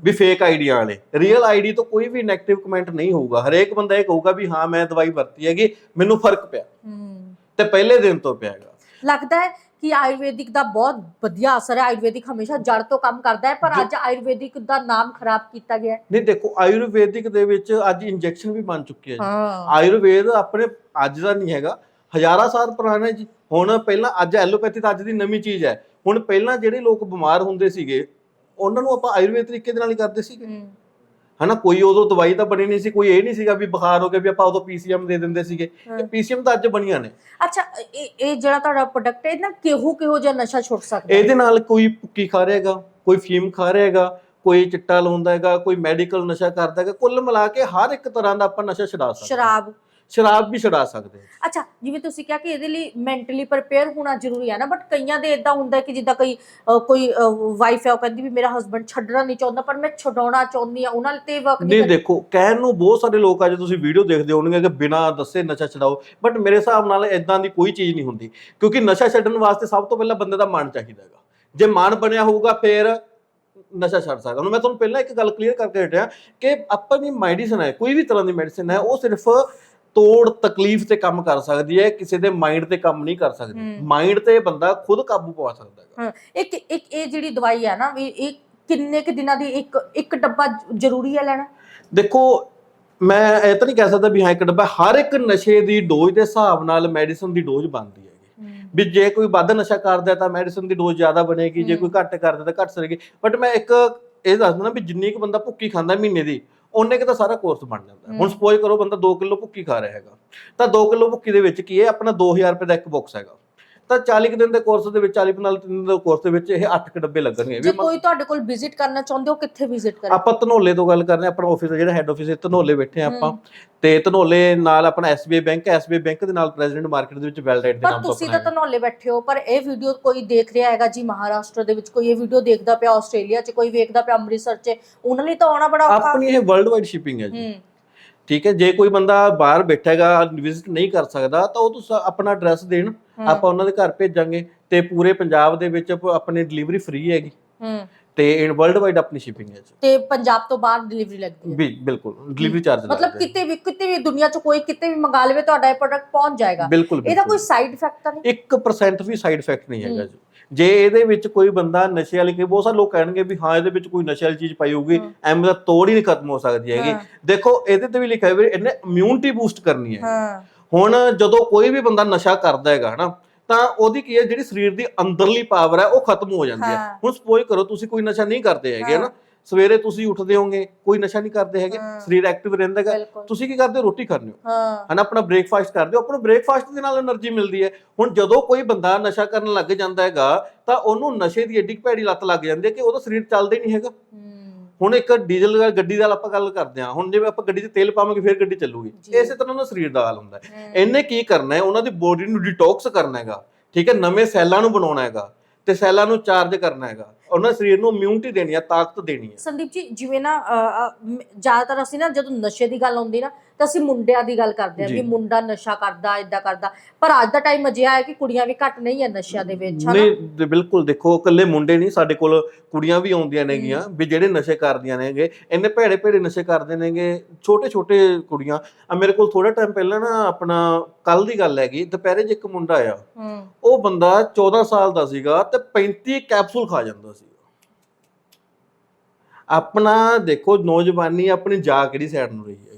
ਵੀ ਫੇਕ ਆਈਡੀਆਂ ਵਾਲੇ। ਰੀਅਲ ਆਈਡੀ ਤੋਂ ਕੋਈ ਵੀ ਨੈਗੇਟਿਵ ਕਮੈਂਟ ਨਹੀਂ ਹੋਊਗਾ। ਹਰੇਕ ਬੰਦਾ ਇਹ ਕਹੂਗਾ ਵੀ ਹਾਂ ਮੈਂ ਦਵਾਈ ਵਰਤੀ ਹੈਗੀ ਮੈਨੂੰ ਫ਼ਰਕ ਪਿਆ। ਤੇ ਪਹਿਲੇ ਦਿਨ ਤੋਂ ਪਿਆਗਾ ਲੱਗਦਾ ਹੈ ਕਿ ਆਯੁਰਵੈਦਿਕ ਦਾ ਬਹੁਤ ਵਧੀਆ ਅਸਰ ਹੈ। ਆਯੁਰਵੈਦਿਕ ਹਮੇਸ਼ਾ ਜੜ ਤੋਂ ਕੰਮ ਕਰਦਾ ਹੈ ਪਰ। ਅੱਜ ਆਯੁਰਵੈਦਿਕ ਦਾ ਨਾਮ ਖਰਾਬ ਕੀਤਾ ਗਿਆ ਹੈ। ਨਹੀਂ ਦੇਖੋ ਆਯੁਰਵੈਦਿਕ ਦੇ ਵਿੱਚ ਅੱਜ ਇੰਜੈਕਸ਼ਨ ਵੀ ਬਣ ਚੁੱਕੇ ਆ ਜੀ। ਹਾਂ। ਆਯੁਰਵੇਦ ਆਪਣੇ ਅੱਜ ਦਾ ਨਹੀਂ ਹੈਗਾ ਹਜ਼ਾਰਾਂ ਸਾਲ ਪੁਰਾਣਾ ਹੈ ਜੀ। ਹੁਣ ਪਹਿਲਾਂ ਅੱਜ ਐਲੋਪੈਥੀ ਤਾਂ ਅੱਜ ਦੀ ਨਵੀਂ ਚੀਜ਼ ਹੈ। ਹੁਣ ਪਹਿਲਾਂ ਜਿਹੜੇ ਲੋਕ ਬਿਮਾਰ ਹੁੰਦੇ ਸੀਗੇ ਉਹਨਾਂ ਨੂੰ ਆਪਾਂ ਆਯੁਰਵੇਦ ਤਰੀਕੇ ਦੇ ਨਾਲ ਹੀ ਕਰਦੇ ਸੀਗੇ। ਹੂੰ। ਹਨਾ ਕੋਈ ਉਦੋਂ ਦਵਾਈ ਤਾਂ ਬਣੀ ਨਹੀਂ ਸੀ ਕੋਈ ਇਹ ਨਹੀਂ ਸੀਗਾ ਵੀ ਬੁਖਾਰ ਹੋ ਗਿਆ ਵੀ ਆਪਾਂ ਉਦੋਂ ਪੀਸੀਐਮ ਦੇ ਦਿੰਦੇ ਸੀਗੇ। ਇਹ ਪੀਸੀਐਮ ਤਾਂ ਅੱਜ ਬਣੀਆਂ ਨੇ ਅੱਛਾ ਇਹ ਇਹ ਜਿਹੜਾ ਤੁਹਾਡਾ ਪ੍ਰੋਡਕਟ ਹੈ ਇਹ ਨਾ ਕਿਹੋ ਕਿਹੋ ਜਿਹਾ ਨਸ਼ਾ ਛੁੱਟ ਸਕਦਾ ਇਹਦੇ ਨਾਲ ਕੋਈ ਭੁੱਕੀ ਖਾ ਰਿਹਾ ਹੈਗਾ ਕੋਈ ਫੀਮ ਖਾ ਰਿਹਾ ਹੈਗਾ ਕੋਈ ਚਿੱਟਾ ਲਾਉਂਦਾ ਹੈਗਾ ਕੋਈ ਮੈਡੀਕਲ ਨਸ਼ਾ ਕਰਦਾ ਹੈਗਾ ਕੁੱਲ ਮਿਲਾ ਕੇ ਹਰ ਇੱਕ ਤਰ੍ਹਾਂ ਦਾ ਆਪਾਂ ਨਸ਼ਾ ਛਡਾ ਸਕਦੇ। ਸ਼ਰਾਬ ਸ਼ਰਾਬ ਵੀ ਛਡਾ ਸਕਦੇ ਹਾਂ। ਅੱਛਾ ਜਿਵੇਂ ਤੁਸੀਂ ਕਿਹਾ ਕਿ ਇਹਦੇ ਲਈ ਮੈਂਟਲੀ ਪ੍ਰਿਪੇਅਰ ਹੋਣਾ ਜ਼ਰੂਰੀ ਹੈ ਨਾ ਬਟ ਕਈਆਂ ਦੇ ਇਦਾਂ ਹੁੰਦਾ ਕਿ ਜਿੱਦਾਂ ਕੋਈ ਕੋਈ ਵਾਈਫ ਹੈ ਉਹ ਕਹਿੰਦੀ ਵੀ ਮੇਰਾ ਹਸਬੰਡ ਛੱਡਣਾ ਨਹੀਂ ਚਾਹੁੰਦਾ ਪਰ ਮੈਂ ਛਡਾਉਣਾ ਚਾਹੁੰਦੀ ਆ ਉਹਨਾਂ ਲਈ ਤੇ ਵਰਕ ਨਹੀਂ ਦੇਖੋ ਕਹਿਣ ਨੂੰ ਬਹੁਤ ਸਾਰੇ ਲੋਕ ਆ ਜੇ ਤੁਸੀਂ ਵੀਡੀਓ ਦੇਖਦੇ ਹੋਣਗੇ ਕਿ ਬਿਨਾਂ ਦੱਸੇ ਨਸ਼ਾ ਛਡਾਓ ਬਟ ਮੇਰੇ ਹਿਸਾਬ ਨਾਲ ਇਦਾਂ ਦੀ ਕੋਈ ਚੀਜ਼ ਨਹੀਂ ਹੁੰਦੀ ਕਿਉਂਕਿ ਨਸ਼ਾ ਛੱਡਣ ਵਾਸਤੇ ਸਭ ਤੋਂ ਪਹਿਲਾਂ ਬੰਦੇ ਦਾ ਮਨ ਚਾਹੀਦਾ ਹੈਗਾ। ਜੇ ਮਨ ਬਣਿਆ ਹੋਊਗਾ ਫਿਰ ਨਸ਼ਾ ਛੱਡ ਸਕਦਾ। ਹੁਣ ਮੈਂ ਤੁਹਾਨੂੰ ਪਹਿਲਾਂ ਇੱਕ ਗੱਲ ਕਲੀਅਰ ਕਰਕੇ ਹਟਿਆ ਕਿ ਆਪਣੀ ਮੈਡੀਸਨ ਹੈ ਕੋਈ ਵੀ ਤਰ੍ਹਾਂ ਦੀ ਮੈਡੀਸਨ ਹੈ ਉਹ ਸਿਰਫ ਤੋੜ ਤਕਲੀਫ ਤੇ ਕੰਮ ਕਰ ਸਕਦੀ ਹੈ ਕਿਸੇ ਦੇ ਮਾਈਂਡ ਤੇ ਕੰਮ ਨਹੀਂ ਕਰ ਸਕਦੀ। ਹੂੰ। ਮਾਈਂਡ ਤੇ ਬੰਦਾ ਖੁਦ ਕਾਬੂ ਪਾ ਸਕਦਾ ਹਾਂ ਇੱਕ ਇੱਕ ਇਹ ਜਿਹੜੀ ਦਵਾਈ ਹੈ ਨਾ ਵੀ ਇਹ ਕਿੰਨੇ ਕੁ ਦਿਨਾਂ ਦੀ ਇੱਕ ਇੱਕ ਡੱਬਾ ਜ਼ਰੂਰੀ ਹੈ ਲੈਣਾ? ਦੇਖੋ ਮੈਂ ਇਹ ਤਾਂ ਨਹੀਂ ਕਹਿ ਸਕਦਾ ਵੀ ਹਾਂ ਇੱਕ ਡੱਬਾ ਹਰ ਇੱਕ ਨਸ਼ੇ ਦੀ ਡੋਜ਼ ਦੇ ਹਿਸਾਬ ਨਾਲ ਮੈਡੀਸਨ ਦੀ ਡੋਜ਼ ਬਣਦੀ ਹੈਗੀ। ਵੀ ਜੇ ਕੋਈ ਵੱਧ ਨਸ਼ਾ ਕਰਦਾ ਹੈ ਤਾਂ ਮੈਡੀਸਨ ਦੀ ਡੋਜ਼ ਜ਼ਿਆਦਾ ਬਣੇਗੀ ਜੇ। ਕੋਈ ਘੱਟ ਕਰਦਾ ਤਾਂ ਘੱਟ ਸਰੇਗੀ। ਬਟ ਮੈਂ ਇੱਕ ਇਹ ਦੱਸ ਦਿੰਦਾ ਵੀ ਜਿੰਨੀ ਕੁ ਬੰਦਾ ਭੁੱਕੀ ਖਾਂਦਾ ਮਹੀਨੇ ਦੀ ਉਹਨੇ ਕਿ ਤਾਂ ਸਾਰਾ ਕੋਰਸ ਬਣ ਜਾਂਦਾ। ਹੁਣ। ਸਪੋਜ਼ ਕਰੋ ਬੰਦਾ 2 ਕਿਲੋ ਭੁੱਕੀ ਖਾ ਰਿਹਾ ਹੈਗਾ ਤਾਂ 2 ਕਿਲੋ ਭੁੱਕੀ ਦੇ ਵਿੱਚ ਕੀ ਹੈ ਆਪਣਾ 2000 ਰੁਪਏ ਦਾ ਇੱਕ ਬਾਕਸ ਹੈਗਾ ਤਾਂ 40 ਕੁ ਦਿਨ ਦੇ ਕੋਰਸ ਦੇ ਵਿੱਚ 40 ਨਾਲ ਦਿਨ ਦੇ ਕੋਰਸ ਦੇ ਵਿੱਚ ਇਹ 8 ਕ ਡੱਬੇ ਲੱਗਣਗੇ ਜੇ ਕੋਈ ਤੁਹਾਡੇ ਕੋਲ ਵਿਜ਼ਿਟ ਕਰਨਾ ਚਾਹੁੰਦੇ ਹੋ ਕਿੱਥੇ ਵਿਜ਼ਿਟ ਕਰੇ? ਆਪਾਂ ਧਨੋਲੇ ਤੋਂ ਗੱਲ ਕਰ ਰਹੇ ਆਪਣਾ ਆਫਿਸ ਜਿਹੜਾ ਹੈੱਡ ਆਫਿਸ ਹੈ ਧਨੋਲੇ ਬੈਠੇ ਆਪਾਂ। ਤੇ ਧਨੋਲੇ ਨਾਲ ਆਪਣਾ ਐਸਬੀਆਈ ਬੈਂਕ ਐਸਬੀਆਈ ਬੈਂਕ ਦੇ ਨਾਲ ਪ੍ਰੈਜ਼ੀਡੈਂਟ ਮਾਰਕੀਟ ਦੇ ਵਿੱਚ ਵੈਲਡਾਈਟ ਦੇ ਪਰ ਨਾਮ ਤੋਂ ਤੁਸੀਂ ਤਾਂ। ਧਨੌਲੇ ਬੈਠੇ ਹੋ ਪਰ ਇਹ ਵੀਡੀਓ ਕੋਈ ਦੇਖ ਰਿਹਾ ਹੈਗਾ ਜੀ ਮਹਾਰਾਸ਼ਟਰ ਦੇ ਵਿੱਚ? ਕੋਈ ਇਹ ਵੀਡੀਓ ਦੇਖਦਾ ਪਿਆ ਆਸਟ੍ਰੇਲੀਆ 'ਚ ਕੋਈ ਵੇਖਦਾ ਪਿਆ ਅੰਮ੍ਰਿਤਸਰ 'ਚ? ਉਹਨਾਂ ਲਈ ਤਾਂ ਆਉਣਾ ਬੜਾ ਔਖਾ। ਆਪਣੀ ਇਹ ਵਰਲਡ ਵਾਈਡ ਸ਼ਿਪਿੰਗ ਹੈ ਜੀ। ਠੀਕ ਹੈ ਜੇ ਕੋਈ ਬੰਦਾ ਬਾਹਰ ਬੈਠਾ ਹੈਗਾ ਵਿਜ਼ਿਟ ਨਹੀਂ ਕਰ ਸਕਦਾ ਤਾਂ ਉਹ ਤੁਸੀਂ ਆਪਣਾ ਐਡਰੈਸ ਦੇਣ ਆਪਾਂ ਉਹਨਾਂ ਦੇ ਘਰ ਭੇਜਾਂਗੇ ਤੇ ਪੂਰੇ ਪੰਜਾਬ ਦੇ ਵਿੱਚ ਆਪ- ਆਪਣੀ ਡਿਲੀਵਰੀ ਫ੍ਰੀ ਹੈਗੀ। ਹੂੰ। ਤੇ ਇਨ ਵਰਲਡ ਵਾਈਡ ਆਪਣੀ ਸ਼ਿਪਿੰਗ ਹੈ ਜੀ। ਤੇ ਪੰਜਾਬ ਤੋਂ ਬਾਹਰ ਡਿਲੀਵਰੀ ਲੱਗਦੀ ਹੈ। ਵੀ ਬਿਲਕੁਲ ਡਿਲੀਵਰੀ ਚਾਰਜ ਮਤਲਬ ਕਿਤੇ ਵੀ ਕਿਤੇ ਵੀ ਦੁਨੀਆ 'ਚ ਕੋਈ ਕਿਤੇ ਵੀ ਮੰਗਾ ਲਵੇ ਤੁਹਾਡਾ ਇਹ ਪ੍ਰੋਡਕਟ ਪਹੁੰਚ ਜਾਏਗਾ। ਬਿਲਕੁਲ ਇਹਦਾ। ਕੋਈ ਸਾਈਡ ਇਫੈਕਟ ਤਾਂ ਨਹੀਂ? 1% ਵੀ ਸਾਈਡ ਇਫੈਕਟ ਨਹੀਂ ਹੈਗਾ। ਜੀ। ਜੇ ਇਹਦੇ ਵਿੱਚ ਕੋਈ ਬੰਦਾ ਨਸ਼ੇ ਵਾਲੀ ਕੋਈ ਬਹੁਤ ਸਾਰੇ ਲੋਕ ਕਹਿਣਗੇ ਵੀ ਹਾਂ ਇਹਦੇ ਵਿੱਚ ਕੋਈ ਨਸ਼ੇ ਵਾਲੀ ਚੀਜ਼ ਪਾਈ ਹੋਊਗੀ ਹਾਂ। ਐਵੇਂ ਦਾ ਤੋੜ ਹੀ ਨਹੀਂ ਖਤਮ ਹੋ ਸਕਦੀ ਹੈਗੀ। ਹਾਂ, ਦੇਖੋ ਇਹਦੇ ਤੇ ਵੀ ਲਿਖਿਆ ਹੋਇਆ ਵੀ ਇਹਨੇ ਇਮਿਊਨਿਟੀ ਬੂਸਟ ਕਰਨੀ ਹੈ। ਹਾਂ। ਹੁਣ ਜਦੋਂ ਕੋਈ ਵੀ ਬੰਦਾ ਨਸ਼ਾ ਕਰਦਾ ਹੈਗਾ ਹਨਾ ਤਾਂ ਉਹਦੀ ਕੀ ਹੈ ਜਿਹੜੀ ਸਰੀਰ ਦੀ ਅੰਦਰਲੀ ਪਾਵਰ ਹੈ ਉਹ ਖਤਮ ਹੋ ਜਾਂਦੀ ਹੈ। ਹੁਣ ਸਪੋਜ਼ ਕਰੋ ਤੁਸੀਂ ਕੋਈ ਨਸ਼ਾ ਨਹੀਂ ਕਰਦੇ ਹੈਗੇ ਹਨਾ? ਸਵੇਰੇ ਤੁਸੀਂ ਉੱਠਦੇ ਹੋਗੇ ਕੋਈ ਨਸ਼ਾ ਨਹੀਂ ਕਰਦੇ ਹੈਗੇ ਸਰੀਰ ਐਕਟਿਵ ਰਹਿੰਦਾ ਹੈਗਾ ਤੁਸੀਂ ਕੀ ਕਰਦੇ ਹੋ? ਰੋਟੀ ਖਾਂਦੇ ਹੋ। ਹਨਾ ਆਪਣਾ ਬ੍ਰੇਕਫਾਸਟ ਕਰਦੇ ਹੋ। ਆਪਣਾ ਬ੍ਰੇਕਫਾਸਟ ਦੇ ਨਾਲ એનર્ਜੀ ਮਿਲਦੀ ਹੈ। ਹੁਣ ਜਦੋਂ ਕੋਈ ਬੰਦਾ ਨਸ਼ਾ ਕਰਨ ਲੱਗ ਜਾਂਦਾ ਹੈਗਾ ਤਾਂ ਉਹਨੂੰ ਨਸ਼ੇ ਦੀ ਐਡੀ ਭੈੜੀ ਲੱਤ ਲੱਗ ਜਾਂਦੀ ਹੈ ਕਿ ਉਹਦਾ ਸਰੀਰ ਚੱਲਦਾ ਹੀ ਨਹੀਂ ਹੈਗਾ। ਹੁਣ ਇੱਕ ਡੀਜ਼ਲ ਵਾਲੀ ਗੱਡੀ ਦਾ ਆਪਾਂ ਗੱਲ ਕਰਦੇ ਹਾਂ। ਹੁਣ ਜਿਵੇਂ ਆਪਾਂ ਗੱਡੀ 'ਚ ਤੇਲ ਪਾਵਾਂਗੇ ਫਿਰ ਗੱਡੀ ਚੱਲੂਗੀ। ਇਸੇ ਤਰ੍ਹਾਂ ਦਾ ਸਰੀਰ ਦਾ ਹਾਲ ਹੁੰਦਾ ਹੈ। ਇਹਨੇ ਕੀ ਕਰਨਾ ਹੈ? ਉਹਨਾਂ ਦੀ ਬੋਡੀ ਨੂੰ ਡਿਟੌਕਸ ਕਰਨਾ ਹੈਗਾ। ਠੀਕ ਹੈ? ਨਵੇਂ ਸੈੱਲਾਂ ਨੂੰ ਬਣਾਉਣਾ ਹੈਗਾ। ਤੇ ਸੈੱਲਾਂ ਨੂੰ ਚਾਰਜ ਕਰਨਾ ਹੈਗਾ। ਉਹਨਾਂ ਦੇ ਸਰੀਰ ਨੂੰ ਇਮਿਊਨਿਟੀ ਦੇਣੀ ਹੈ ਤਾਕਤ ਦੇਣੀ ਹੈ। ਸੰਦੀਪ ਜੀ ਜਿਵੇਂ ਨਾ ਅ, ਅ, ਮ- ਜ਼ਿਆਦਾਤਰ ਅਸੀਂ ਨਾ ਜਦੋਂ ਨਸ਼ੇ ਦੀ ਗੱਲ ਆਉਂਦੀ ਨਾ ਤਾਂ ਅਸੀਂ ਮੁੰਡਿਆਂ ਦੀ ਗੱਲ ਕਰਦੇ ਜੀ। ਵੀ ਮੁੰਡਾ ਨਸ਼ਾ ਕਰਦਾ ਇਦਾਂ ਕਰਦਾ। ਪਰ ਅੱਜ ਦਾ ਟਾਈਮ ਅਜਿਹਾ ਹੈ ਕਿ ਕੁੜੀਆਂ ਵੀ ਘੱਟ ਨਹੀਂ ਹੈ ਨਸ਼ਿਆਂ ਦੇ ਵਿੱਚ ਹਨਾ? ਨਹੀਂ ਬਿਲਕੁਲ ਦੇਖੋ ਇਕੱਲੇ ਮੁੰਡੇ ਨਹੀਂ ਸਾਡੇ ਕੋਲ ਕੁੜੀਆਂ ਵੀ ਆਉਂਦੀਆਂ ਨੇਗੀਆਂ ਵੀ ਜਿਹੜੇ ਨਸ਼ੇ ਕਰਦੀਆਂ ਨੇਗੇ ਇੰਨੇ ਭੈੜੇ ਭੈੜੇ ਨਸ਼ੇ ਕਰਦੇ ਨੇਗੇ ਛੋਟੇ ਛੋਟੇ ਕੁੜੀਆਂ। ਆ ਮੇਰੇ ਕੋਲ ਥੋੜਾ ਟਾਈਮ ਪਹਿਲਾਂ ਨਾ ਆਪਣਾ ਕੱਲ ਦੀ ਗੱਲ ਹੈਗੀ ਦੁਪਹਿਰੇ 'ਚ ਇੱਕ ਮੁੰਡਾ ਆਇਆ ਹੂੰ। ਉਹ ਬੰਦਾ 14 ਸਾਲ ਦਾ ਸੀਗਾ ਤੇ 35 ਕੈਪਸੂਲ ਖਾ ਜਾਂਦਾ ਸੀ। ਆਪਣਾ ਦੇਖੋ ਨੌਜਵਾਨੀ ਆਪਣੀ ਜਾ ਕਿਹੜੀ ਸਾਈਡ ਨੂੰ ਰਹੀ ਹੂੰ?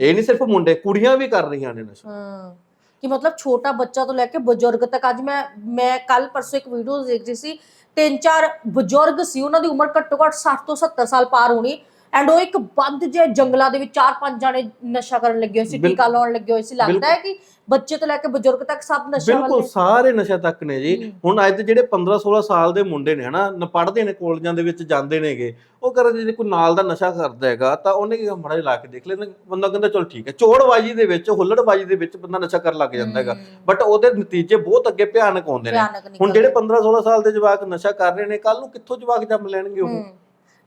ਇਹ ਨਹੀਂ ਸਿਰਫ ਮੁੰਡੇ, ਕੁੜੀਆਂ ਵੀ ਕਰ ਰਹੀਆਂ ਨੇ ਨਸ਼ਾ। ਹਾਂ। ਕਿ ਮਤਲਬ ਛੋਟਾ ਬੱਚਾ ਤੋਂ ਲੈ ਕੇ ਬਜ਼ੁਰਗ ਤੱਕ, ਅੱਜ ਮੈਂ ਮੈਂ ਕੱਲ ਪਰਸੋਂ ਇੱਕ ਵੀਡੀਓ ਦੇਖ ਰਹੀ ਸੀ, ਤਿੰਨ ਚਾਰ ਬਜ਼ੁਰਗ ਸੀ, ਉਹਨਾਂ ਦੀ ਉਮਰ ਘੱਟੋ ਘੱਟ 60 ਤੋਂ 70 ਸਾਲ ਪਾਰ ਹੋਣੀ। ਐਂਡ ਉਹ ਇੱਕ ਬੰਦ ਜੇ ਜੰਗਲਾਂ ਦੇ ਵਿੱਚ ਚਾਰ ਪੰਜ ਜਾਣੇ ਨਸ਼ਾ ਕਰਨ ਲੱਗੇ ਹੋਏ ਸੀ ਬਿਲਕੁਲ। ਟੀਕਾ ਲਾਉਣ ਲੱਗੇ ਹੋਏ ਸੀ ਲੱਗਦਾ ਬਿਲਕੁਲ। ਹੈ ਕਿ ਬੱਚੇ ਤੋਂ ਲੈ ਕੇ ਬਜ਼ੁਰਗ ਤੱਕ ਸਭ ਨਸ਼ਾ ਬਿਲਕੁਲ ਵਾਲੇ ਸਾਰੇ ਨਸ਼ਾ ਤੱਕ ਨੇ ਜੀ। ਹੁਣ ਅੱਜ ਦੇ ਜਿਹੜੇ 15 16 ਸਾਲ ਦੇ ਮੁੰਡੇ ਨੇ ਹਨਾ ਨ ਪੜ੍ਹਦੇ ਨੇ ਕਾਲਜਾਂ ਦੇ ਵਿੱਚ ਜਾਂਦੇ ਨੇਗੇ ਉਹ ਕਰਦੇ ਜੇ ਕੋਈ ਨਾਲ ਦਾ ਨਸ਼ਾ ਕਰਦਾ ਹੈਗਾ ਤਾਂ ਉਹਨੇ ਕੀ ਮੜਾ ਲਾ ਕੇ ਦੇਖ ਲੈਣਾ ਬੰਦਾ ਕਹਿੰਦਾ ਚਲ ਠੀਕ ਹੈ ਚੋੜਬਾਜੀ ਦੇ ਵਿੱਚ ਹੁੱਲੜਬਾਜੀ ਦੇ ਵਿੱਚ ਬੰਦਾ ਨਸ਼ਾ ਕਰਨ ਲੱਗ ਜਾਂਦਾ ਹੈਗਾ। ਬਟ ਉਹਦੇ ਨਤੀਜੇ ਬਹੁਤ ਅੱਗੇ ਭਿਆਨਕ ਆਉਂਦੇ ਨੇ ਭਿਆਨਕ ਹੁਣ ਨਿਕਲਦੇ। ਜਿਹੜੇ 15 16 ਸਾਲ ਦੇ ਜਵਾਕ ਨਸ਼ਾ ਕਰ ਰਹੇ ਨੇ ਕੱਲ ਨੂੰ ਕਿੱਥੋਂ ਜਵਾਕ ਜੰਮ ਲੈਣਗੇ ਉਹ।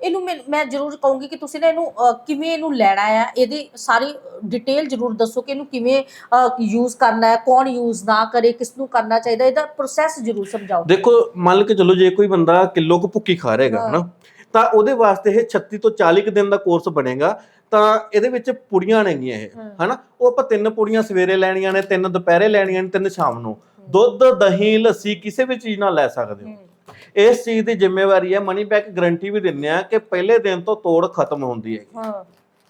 ਇਹਨੂੰ ਮੈਂ ਮੈਂ ਜ਼ਰੂਰ ਕਹੂੰਗੀ ਕਿ ਤੁਸੀਂ ਨਾ ਇਹਨੂੰ ਅ, ਕਿਵੇਂ ਇਹਨੂੰ ਲੈਣਾ ਹੈ ਇਹਦੀ ਸਾਰੀ ਡਿਟੇਲ ਜ਼ਰੂਰ ਦੱਸੋ ਕਿ ਇਹਨੂੰ ਕਿਵੇਂ ਯੂਜ਼ ਕਰਨਾ ਹੈ ਕੌਣ ਯੂਜ਼ ਨਾ ਕਰੇ ਕਿਸ ਨੂੰ ਕਰਨਾ ਚਾਹੀਦਾ ਇਹਦਾ ਪ੍ਰੋਸੈਸ ਜ਼ਰੂਰ ਸਮਝਾਓ ਦੇਖੋ ਮੰਨ ਕੇ ਚੱਲੋ ਜੇ ਕੋਈ ਬੰਦਾ ਕਿਲੋ ਕੁ ਭੁੱਕੀ ਖਾ ਰਿਹਾ ਹੈਗਾ ਹਾਂ। ਹਨਾ ਤਾਂ ਉਹਦੇ ਵਾਸਤੇ ਇਹ 36 ਤੋਂ 40 ਕੁ ਦਿਨ ਦਾ ਕੋਰਸ ਬਣੇਗਾ ਤਾਂ ਇਹਦੇ ਵਿੱਚ ਪੁੜੀਆਂ ਨੇਗੀਆਂ ਇਹ। ਹਨਾ ਉਹ ਆਪਾਂ ਤਿੰਨ ਪੁੜੀਆਂ ਸਵੇਰੇ ਲੈਣੀਆਂ ਨੇ ਤਿੰਨ ਦੁਪਹਿਰੇ ਲੈਣੀਆਂ ਨੇ ਤਿੰਨ ਸ਼ਾਮ ਨੂੰ ਦੁੱਧ ਦਹੀਂ ਲੱਸੀ ਕਿਸੇ ਵੀ ਚੀਜ਼ ਨਾਲ ਲੈ ਸਕਦੇ ਹੋ ਹੂੰ। ਇਸ ਚੀਜ਼ ਦੀ ਜ਼ਿੰਮੇਵਾਰੀ ਹੈ ਮਨੀ ਬੈਕ ਗਰੰਟੀ ਵੀ ਦਿੰਦੇ ਆ ਕਿ ਪਹਿਲੇ ਦਿਨ ਤੋਂ ਤੋੜ ਖਤਮ ਹੁੰਦੀ ਹੈ ਹਾਂ।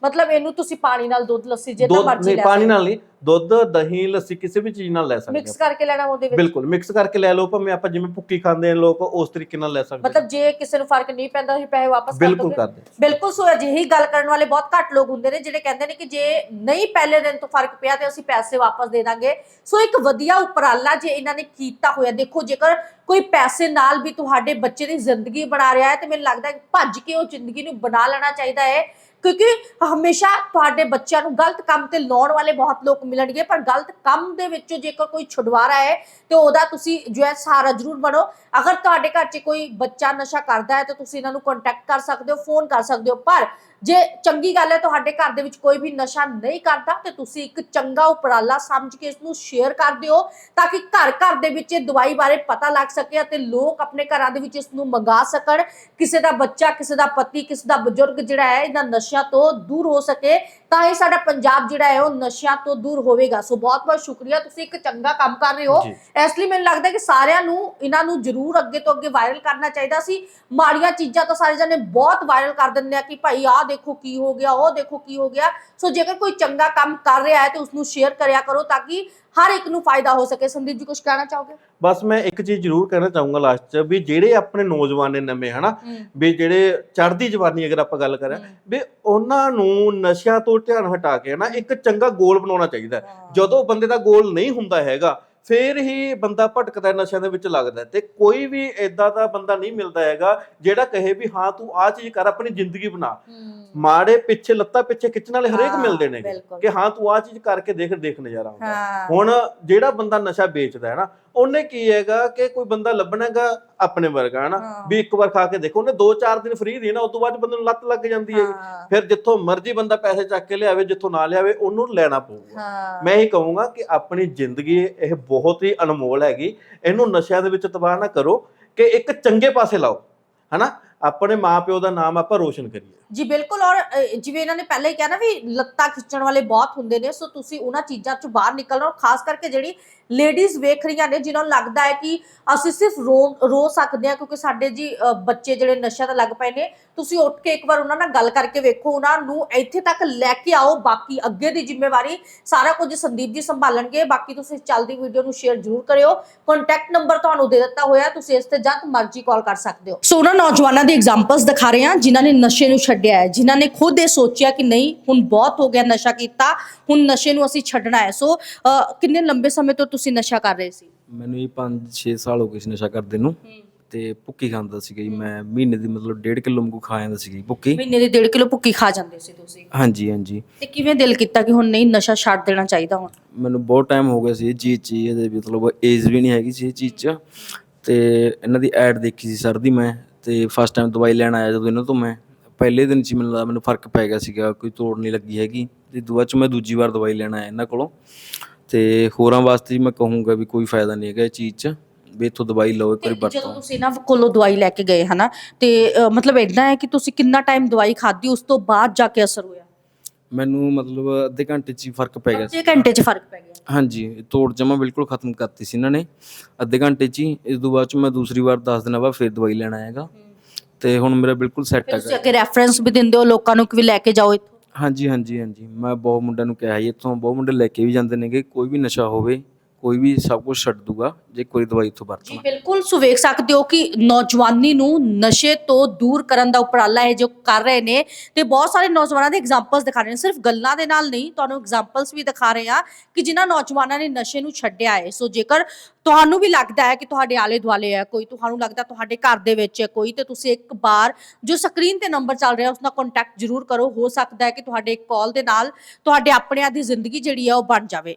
ਮਤਲਬ ਇਹਨੂੰ ਤੁਸੀਂ ਪਾਣੀ ਨਾਲ ਦੁੱਧ ਲੱਸੀ ਜਿੱਦਾਂ ਦੁੱਧ ਮਰਜ਼ੀ ਨਹੀਂ ਲੈ ਪਾਣੀ ਨਾਲ ਨਹੀਂ ਦੁੱਧ ਦਹੀਂ ਲੱਸੀ ਕਿਸੇ ਵੀ ਚੀਜ਼ ਨਾਲ ਲੈ ਸਕਦੇ ਮਿਕਸ ਕਰਕੇ ਲੈਣਾ ਉਹਦੇ ਵਿੱਚ? ਬਿਲਕੁਲ ਮਿਕਸ ਕਰਕੇ ਲੈ ਲਓ ਭਾਵੇਂ ਆਪਾਂ ਜਿਵੇਂ ਭੁੱਕੀ ਖਾਂਦੇ ਆ ਲੋਕ ਉਸ ਤਰੀਕੇ ਨਾਲ ਲੈ ਸਕਦੇ। ਮਤਲਬ ਜੇ ਕਿਸੇ ਨੂੰ ਫ਼ਰਕ ਨਹੀਂ ਪੈਂਦਾ ਤੁਸੀਂ ਪੈਸੇ ਵਾਪਸ ਕਰ ਬਿਲਕੁਲ ਦੋਗੇ? ਕਰਦੇ ਬਿਲਕੁਲ ਸੋ ਅਜਿਹੀ ਗੱਲ ਕਰਨ ਵਾਲੇ ਬਹੁਤ ਘੱਟ ਲੋਕ ਹੁੰਦੇ ਨੇ ਜਿਹੜੇ ਕਹਿੰਦੇ ਨੇ ਕਿ ਜੇ ਨਹੀਂ ਪਹਿਲੇ ਦਿਨ ਤੋਂ ਫ਼ਰਕ ਪਿਆ ਤੇ ਅਸੀਂ ਪੈਸੇ ਵਾਪਸ ਦੇ ਦਾਂਗੇ। ਸੋ ਇੱਕ ਵਧੀਆ ਉਪਰਾਲਾ ਜੇ ਇਹਨਾਂ ਨੇ ਕੀਤਾ ਹੋਇਆ ਦੇਖੋ ਜੇਕਰ ਕੋਈ ਪੈਸੇ ਨਾਲ ਵੀ ਤੁਹਾਡੇ ਬੱਚੇ ਦੀ ਜ਼ਿੰਦਗੀ ਬਣਾ ਰਿਹਾ ਹੈ ਤੇ ਮੈਨੂੰ ਲੱਗਦਾ ਹੈ ਕਿ ਭੱਜ ਕੇ ਉਹ ਜ਼ਿੰਦਗੀ ਨੂੰ ਬਣਾ ਲੈਣਾ ਚਾਹੀਦਾ ਹੈ। ਕਿਉਂਕਿ ਹਮੇਸ਼ਾ ਤੁਹਾਡੇ ਬੱਚਿਆਂ ਨੂੰ ਗਲਤ ਕੰਮ ਤੇ ਲਾਉਣ ਵਾਲੇ ਬਹੁਤ ਲੋਕ ਮਿਲਣਗੇ, ਪਰ ਗਲਤ ਕੰਮ ਦੇ ਵਿੱਚੋਂ ਜੇਕਰ ਕੋਈ ਛੁਡਵਾਰਾ ਹੈ, ਤੇ ਉਹਦਾ ਤੁਸੀਂ ਜੋ ਹੈ ਸਹਾਰਾ ਜ਼ਰੂਰ ਬਣੋ। ਅਗਰ ਤੁਹਾਡੇ ਘਰ 'ਚ ਕੋਈ ਬੱਚਾ ਨਸ਼ਾ ਕਰਦਾ ਹੈ, ਤਾਂ ਤੁਸੀਂ ਇਹਨਾਂ ਨੂੰ ਕੰਟੈਕਟ ਕਰ ਸਕਦੇ ਹੋ ਫੋਨ ਕਰ ਸਕਦੇ ਹੋ, ਪਰ ਜੇ ਚੰਗੀ ਗੱਲ ਹੈ ਤੁਹਾਡੇ ਘਰ ਦੇ ਵਿੱਚ ਕੋਈ ਵੀ ਨਸ਼ਾ ਨਹੀਂ ਕਰਦਾ, ਤੇ ਤੁਸੀਂ ਇੱਕ ਚੰਗਾ ਉਪਰਾਲਾ ਸਮਝ ਕੇ ਇਸ ਨੂੰ ਸ਼ੇਅਰ ਕਰ ਦਿਓ, ਤਾਂ ਕਿ ਘਰ ਘਰ ਦੇ ਵਿੱਚ ਇਹ ਦਵਾਈ ਬਾਰੇ ਪਤਾ ਲੱਗ ਸਕੇ ਅਤੇ ਲੋਕ ਆਪਣੇ ਘਰਾਂ ਦੇ ਵਿੱਚ ਇਸ ਨੂੰ ਮੰਗਾ ਸਕਣ। ਕਿਸੇ ਦਾ ਬੱਚਾ, ਕਿਸੇ ਦਾ ਪਤੀ, ਕਿਸੇ ਦਾ ਬਜ਼ੁਰਗ ਜਿਹੜਾ ਹੈ, ਇਹਨਾਂ ਨਸ਼ਿਆਂ ਤੋਂ ਦੂਰ ਹੋ ਸਕੇ। ਤਾਂ ਹੀ ਸਾਡਾ ਪੰਜਾਬ ਜਿਹੜਾ ਹੈ ਉਹ ਨਸ਼ਿਆਂ ਤੋਂ ਦੂਰ ਹੋਵੇਗਾ। ਸੋ ਬਹੁਤ ਬਹੁਤ ਸ਼ੁਕਰੀਆ। ਤੁਸੀਂ ਇੱਕ ਚੰਗਾ ਕੰਮ ਕਰ ਰਹੇ ਹੋ। ਇਸ ਲਈ ਮੈਨੂੰ ਲੱਗਦਾ ਕਿ ਸਾਰਿਆਂ ਨੂੰ ਇਹਨਾਂ ਨੂੰ ਜ਼ਰੂਰ ਅੱਗੇ ਤੋਂ ਅੱਗੇ ਵਾਇਰਲ ਕਰਨਾ ਚਾਹੀਦਾ ਸੀ। ਮਾੜੀਆਂ ਚੀਜ਼ਾਂ ਤਾਂ ਸਾਰੇ ਜਣੇ ਬਹੁਤ ਵਾਇਰਲ ਕਰ ਦਿੰਦੇ ਆ ਕਿ ਭਾਈ ਆਹ ਦੇਖੋ ਕੀ ਹੋ ਗਿਆ ਉਹ ਦੇਖੋ ਕੀ ਹੋ ਗਿਆ। ਸੋ ਜੇਕਰ ਕੋਈ ਚੰਗਾ ਕੰਮ ਕਰ ਰਿਹਾ ਹੈ ਤੇ ਉਸ ਨੂੰ ਸ਼ੇਅਰ ਕਰਿਆ ਕਰੋ ਤਾਂ ਕਿ ਹਰ ਇੱਕ ਨੂੰ ਫਾਇਦਾ ਹੋ ਸਕੇ। ਸੰਦੀਪ ਜੀ ਕੁਝ ਕਹਿਣਾ ਚਾਹੋਗੇ? ਬਸ ਮੈਂ ਇੱਕ ਚੀਜ਼ ਜ਼ਰੂਰ ਕਹਿਣਾ ਚਾਹੂੰਗਾ ਲਾਸਟ 'ਚ ਵੀ ਜਿਹੜੇ ਆਪਣੇ ਨੌਜਵਾਨ ਨੇ ਨਵੇਂ ਹਨਾ? ਵੀ ਜਿਹੜੇ ਚੜ੍ਹਦੀ ਜਵਾਨੀ ਅਗਰ ਆਪਾਂ ਗੱਲ ਕਰਾਂ ਵੀ ਉਹਨਾਂ ਨੂੰ ਨਸ਼ਿਆਂ ਤੋਂ ਧਿਆਨ ਹਟਾ ਕੇ ਨਾ ਇੱਕ ਚੰਗਾ ਗੋਲ ਬਣਾਉਣਾ ਚਾਹੀਦਾ। ਜਦੋਂ ਬੰਦੇ ਦਾ ਗੋਲ ਨਹੀਂ ਹੁੰਦਾ ਹੈਗਾ ਫੇਰ ਹੀ ਬੰਦਾ ਭਟਕਦਾ ਨਸ਼ਿਆਂ ਦੇ ਵਿੱਚ ਲੱਗਦਾ ਤੇ ਕੋਈ ਵੀ ਇਦਾਂ ਦਾ ਬੰਦਾ ਨਹੀਂ ਮਿਲਦਾ ਹੈਗਾ ਜਿਹੜਾ ਕਹੇ ਵੀ ਹਾਂ ਤੂੰ ਆਹ ਚੀਜ਼ ਕਰ ਆਪਣੀ ਜ਼ਿੰਦਗੀ ਬਣਾ। ਮਾੜੇ ਪਿੱਛੇ ਲੱਤਾਂ ਪਿੱਛੇ ਖਿੱਚਣ ਵਾਲੇ ਹਰੇਕ ਮਿਲਦੇ ਨੇ। ਕਿ ਹਾਂ ਤੂੰ ਆਹ ਚੀਜ਼ ਕਰਕੇ ਦੇਖ ਦੇਖ ਨਜ਼ਾਰਾ ਆਉਂਦਾ। ਹੁਣ ਜਿਹੜਾ ਬੰਦਾ ਨਸ਼ਾ ਵੇਚਦਾ ਹੈ ਨਾ ਉਹਨੇ ਕੀ ਹੈਗਾ ਕਿ ਕੋਈ ਬੰਦਾ ਲੱਭਣਾਗਾ ਆਪਣੇ ਵਰਗਾ ਹੈ ਨਾ? ਹਾਂ। ਵੀ ਇੱਕ ਵਾਰ ਖਾ ਕੇ ਦੇਖੋ ਉਹਨੇ 2-4 ਦਿਨ ਫ੍ਰੀ ਦੀ ਨਾ ਉਸ ਤੋਂ ਬਾਅਦ ਬੰਦੇ ਨੂੰ ਲੱਤ ਲੱਗ ਜਾਂਦੀ ਹੈ। ਫਿਰ ਜਿੱਥੋਂ ਮਰਜ਼ੀ ਬੰਦਾ ਪੈਸੇ ਚੱਕ ਕੇ ਲਿਆਵੇ ਜਿੱਥੋਂ ਨਾ ਲਿਆਵੇ ਉਹਨੂੰ ਲੈਣਾ ਪਊਗਾ। ਮੈਂ ਇਹ ਕਹੂੰਗਾ ਕਿ ਆਪਣੀ ਜ਼ਿੰਦਗੀ ਇਹ ਬਹੁਤ ਹੀ ਅਨਮੋਲ ਹੈਗੀ। ਇਹਨੂੰ ਨਸ਼ਿਆਂ ਦੇ ਵਿੱਚ ਤਬਾਹ ਨਾ ਕਰੋ ਕਿ ਇੱਕ ਚੰਗੇ ਪਾਸੇ ਲਾਓ, ਹਨਾ? ਆਪਣੇ ਮਾਪਿਓ ਦਾ ਨਾਮ ਆਪਾਂ ਰੋਸ਼ਨ ਕਰੀਏ। ਜੀ, ਬਿਲਕੁਲ, ਔਰ ਜਿਵੇਂ ਇਹਨਾਂ ਨੇ ਪਹਿਲਾਂ ਹੀ ਕਿਹਾ ਨਾ ਵੀ ਲੱਤਾਂ ਖਿੱਚਣ ਵਾਲੇ ਬਹੁਤ ਹੁੰਦੇ ਨੇ, ਸੋ ਤੁਸੀਂ ਉਹਨਾਂ ਚੀਜ਼ਾਂ ਚੋਂ ਬਾਹਰ ਨਿਕਲਣਾ, ਔਰ ਖਾਸ ਕਰਕੇ ਜਿਹੜੀ ਲੇਡੀਜ਼ ਵੇਖ ਰਹੀਆਂ ਨੇ, ਜਿਨ੍ਹਾਂ ਨੂੰ ਲੱਗਦਾ ਹੈ ਕਿ ਅਸੀਂ ਸਿਰਫ ਰੋ ਰੋ ਸਕਦੇ ਹਾਂ, ਕਿਉਂਕਿ ਸਾਡੇ ਜੀ ਬੱਚੇ ਜਿਹੜੇ ਨਸ਼ਿਆਂ ਤੇ ਲੱਗ ਪਏ ਨੇ ਤੁਸੀਂ ਉੱਠ ਕੇ ਇੱਕ ਵਾਰ ਉਹਨਾਂ ਨਾਲ ਗੱਲ ਕਰਕੇ ਵੇਖੋ ਉਹਨਾਂ ਨੂੰ ਇੱਥੇ ਤੱਕ ਲੈ ਕੇ ਆਓ ਬਾਕੀ ਅੱਗੇ ਦੀ ਜ਼ਿੰਮੇਵਾਰੀ ਸਾਰਾ ਕੁਝ ਸੰਦੀਪ ਜੀ ਸੰਭਾਲਣਗੇ। ਬਾਕੀ ਤੁਸੀਂ ਚੱਲਦੀ ਵੀਡੀਓ ਨੂੰ ਸ਼ੇਅਰ ਜ਼ਰੂਰ ਕਰਿਓ। ਕੰਟੈਕਟ ਨੰਬਰ ਤੁਹਾਨੂੰ ਦੇ ਦਿੱਤਾ ਹੋਇਆ ਤੁਸੀਂ ਇਸ ਤੇ ਜਦ ਮਰਜ਼ੀ ਕਾਲ ਕਰ ਸਕਦੇ ਹੋ। ਸੋ ਉਹਨਾਂ ਨੌਜਵਾਨਾਂ ਦੀ ਐਗਜ਼ਾਮਪਲਸ ਦਿਖਾ ਰਹੇ ਹਾਂ ਜਿਨ੍ਹਾਂ ਨੇ ਨਸ਼ੇ ਨੂੰ ਛੱਡਿਆ ਹੈ ਜਿਨ੍ਹਾਂ ਨੇ ਖੁਦ ਇਹ ਸੋਚਿਆ ਕਿ ਨਹੀਂ ਹੁਣ ਬਹੁਤ ਹੋ ਗਿਆ ਨਸ਼ਾ ਕੀਤਾ ਹੁਣ ਨਸ਼ੇ ਨੂੰ ਅਸੀਂ ਛੱਡਣਾ ਹੈ। ਸੋ ਕਿੰਨੇ ਲੰਬੇ ਸਮੇਂ ਤੋਂ ਤੁਸੀਂ ਨਸ਼ਾ ਕਰ ਰਹੇ ਸੀ? ਮੈਨੂੰ ਇਹ 5-6 ਸਾਲ ਹੋ ਗਏ ਸੀ ਨਸ਼ਾ ਕਰਦੇ ਨੂੰ। ਤੇ ਭੁੱਕੀ ਖਾਂਦਾ ਸੀਗਾ ਜੀ ਮੈਂ ਮਹੀਨੇ ਦੀ ਮਤਲਬ 1.5 ਕਿਲੋ ਵਾਂਗੂ ਖਾ ਜਾਂਦਾ ਸੀ ਭੁੱਕੀ। ਮਹੀਨੇ ਦੇ 1.5 ਕਿਲੋ ਭੁੱਕੀ ਖਾ ਜਾਂਦੇ ਸੀ ਤੁਸੀਂ। ਹਾਂਜੀ ਹਾਂਜੀ। ਤੇ ਕਿਵੇਂ ਦਿਲ ਕੀਤਾ ਕਿ ਹੁਣ ਨਹੀਂ ਨਸ਼ਾ ਛੱਡ ਦੇਣਾ ਚਾਹੀਦਾ ਹੁਣ? ਮੈਨੂੰ ਬਹੁਤ ਟਾਈਮ ਹੋ ਗਿਆ ਸੀ ਇਹ ਚੀਜ਼ 'ਚ ਇਹਦੇ ਮਤਲਬ ਏਜ ਵੀ ਨਹੀਂ ਹੈਗੀ ਸੀ ਇਹ ਚੀਜ਼ 'ਚ। ਤੇ ਇਹਨਾਂ ਦੀ ਐਡ ਦੇਖੀ ਸੀ ਸਰ ਦੀ ਮੈਂ ਤੇ ਫਸਟ ਟਾਈਮ ਦਵਾਈ ਲੈਣ ਆਇਆ ਜਦੋਂ ਇਹਨਾਂ ਤੋਂ ਮੈਂ। ਪਹਿਲੇ ਦਿਨ 'ਚ ਮੈਨੂੰ ਲੱਗਦਾ ਮੈਨੂੰ ਫ਼ਰਕ ਪੈ ਗਿਆ ਸੀਗਾ ਕੋਈ ਤੋੜ ਨਹੀਂ ਲੱਗੀ ਹੈਗੀ। ਤੇ ਦੁਆ 'ਚ ਮੈਂ ਦੂਜੀ ਵਾਰ ਦਵਾਈ ਲੈਣ ਆਇਆ ਇਹਨਾਂ ਕੋਲੋਂ। ਤੇ ਹੋਰਾਂ ਵਾਸਤੇ ਵੀ ਮੈਂ ਕਹੂੰਗਾ ਵੀ ਕੋਈ ਫਾਇਦਾ ਨਹੀਂ ਹੈਗਾ ਇਹ ਚੀਜ਼ 'ਚ। ਵੀ ਇੱਥੋਂ ਦਵਾਈ ਲਓ ਇੱਕ ਵਾਰੀ ਤੇ ਜਦੋਂ ਵਰਤੋ ਤੁਸੀਂ ਇਹਨਾਂ ਕੋਲੋਂ ਦਵਾਈ ਲੈ ਕੇ ਗਏ ਹਨਾ ਤੇ ਅ, ਮਤਲਬ ਇਦਾਂ ਹੈ ਕਿ ਤੁਸੀਂ ਕਿੰਨਾ ਟਾਈਮ ਦਵਾਈ ਖਾਧੀ ਉਸ ਤੋਂ ਬਾਅਦ ਜਾ ਕੇ ਅਸਰ ਹੋਇਆ? ਮੈਨੂੰ ਮਤਲਬ ਅੱਧੇ ਘੰਟੇ 'ਚ ਹੀ ਫ਼ਰਕ ਪੈ ਗਿਆ ਸੀ ਅੱਧੇ ਘੰਟੇ 'ਚ ਫ਼ਰਕ ਪੈ ਗਿਆ। ਹਾਂਜੀ ਤੋੜ ਜਮਾ ਬਿਲਕੁਲ ਖਤਮ ਕਰਤੀ ਸੀ ਇਹਨਾਂ ਨੇ। ਅੱਧੇ ਘੰਟੇ 'ਚ ਹੀ ਇਸ ਤੋਂ ਬਾਅਦ 'ਚ ਮੈਂ ਦੂਸਰੀ ਵਾਰ 10 ਦਿਨਾਂ ਬਾਅਦ ਫਿਰ ਦਵਾਈ ਲੈਣ ਆਇਆਗਾ। ਤੇ ਹੁਣ ਮੇਰਾ ਬਿਲਕੁਲ ਸੈੱਟ ਫਿਰ ਤੁਸੀਂ ਹੈਗਾ। ਅੱਗੇ ਰੈਫਰੈਂਸ ਵੀ ਦਿੰਦੇ ਹੋ ਲੋਕਾਂ ਨੂੰ ਕਿ ਵੀ ਲੈ ਕੇ ਜਾਓ ਇੱਥੋਂ? ਹਾਂਜੀ ਹਾਂਜੀ ਹਾਂਜੀ। ਮੈਂ ਬਹੁਤ ਮੁੰਡਿਆਂ ਨੂੰ ਕਿਹਾ ਜੀ ਇੱਥੋਂ ਬਹੁਤ ਮੁੰਡੇ ਲੈ ਕੇ ਵੀ ਜਾਂਦੇ ਨੇਗੇ ਕੋਈ ਵੀ ਨਸ਼ਾ ਹੋਵੇ ਕੋਈ ਵੀ ਸਭ ਕੁਝ ਛੱਡ ਦੂਗਾ ਜੇ ਕੋਈ ਦਵਾਈ ਜੀ ਵਰਤਣਾ ਬਿਲਕੁਲ ਸੋ ਵੇਖ ਸਕਦੇ ਹੋ ਕਿ ਨੌਜਵਾਨੀ ਨੂੰ ਨਸ਼ੇ ਤੋਂ ਦੂਰ ਕਰਨ ਦਾ ਉਪਰਾਲਾ ਹੈ ਜੋ ਕਰ ਰਹੇ ਨੇ ਤੇ ਬਹੁਤ ਸਾਰੇ ਨੌਜਵਾਨਾਂ ਦੇ ਐਗਜ਼ਾਮਪਲਸ ਦਿਖਾ ਰਹੇ ਨੇ। ਸਿਰਫ ਗੱਲਾਂ ਦੇ ਨਾਲ ਨਹੀਂ ਤੁਹਾਨੂੰ ਐਗਜ਼ਾਮਪਲਸ ਵੀ ਦਿਖਾ ਰਹੇ ਆ ਕਿ ਜਿਨ੍ਹਾਂ ਨੌਜਵਾਨਾਂ ਨੇ ਨਸ਼ੇ ਨੂੰ ਛੱਡਿਆ ਹੈ। ਸੋ ਜੇਕਰ ਤੁਹਾਨੂੰ ਵੀ ਲੱਗਦਾ ਹੈ ਕਿ ਤੁਹਾਡੇ ਆਲੇ ਦੁਆਲੇ ਹੈ ਕੋਈ ਤੁਹਾਨੂੰ ਲੱਗਦਾ ਤੁਹਾਡੇ ਘਰ ਦੇ ਵਿੱਚ ਹੈ ਕੋਈ ਤੇ ਤੁਸੀਂ ਇੱਕ ਵਾਰ ਜੋ ਸਕਰੀਨ ਤੇ ਨੰਬਰ ਚੱਲ ਰਿਹਾ ਉਸ ਨਾਲ ਕੰਟੈਕਟ ਜ਼ਰੂਰ ਕਰੋ। ਹੋ ਸਕਦਾ ਹੈ ਕਿ ਤੁਹਾਡੇ ਇੱਕ ਕਾਲ ਦੇ ਨਾਲ ਤੁਹਾਡੇ ਆਪਣਿਆਂ ਦੀ ਜ਼ਿੰਦਗੀ ਜਿਹੜੀ ਹੈ ਉਹ ਬਣ ਜਾਵੇ।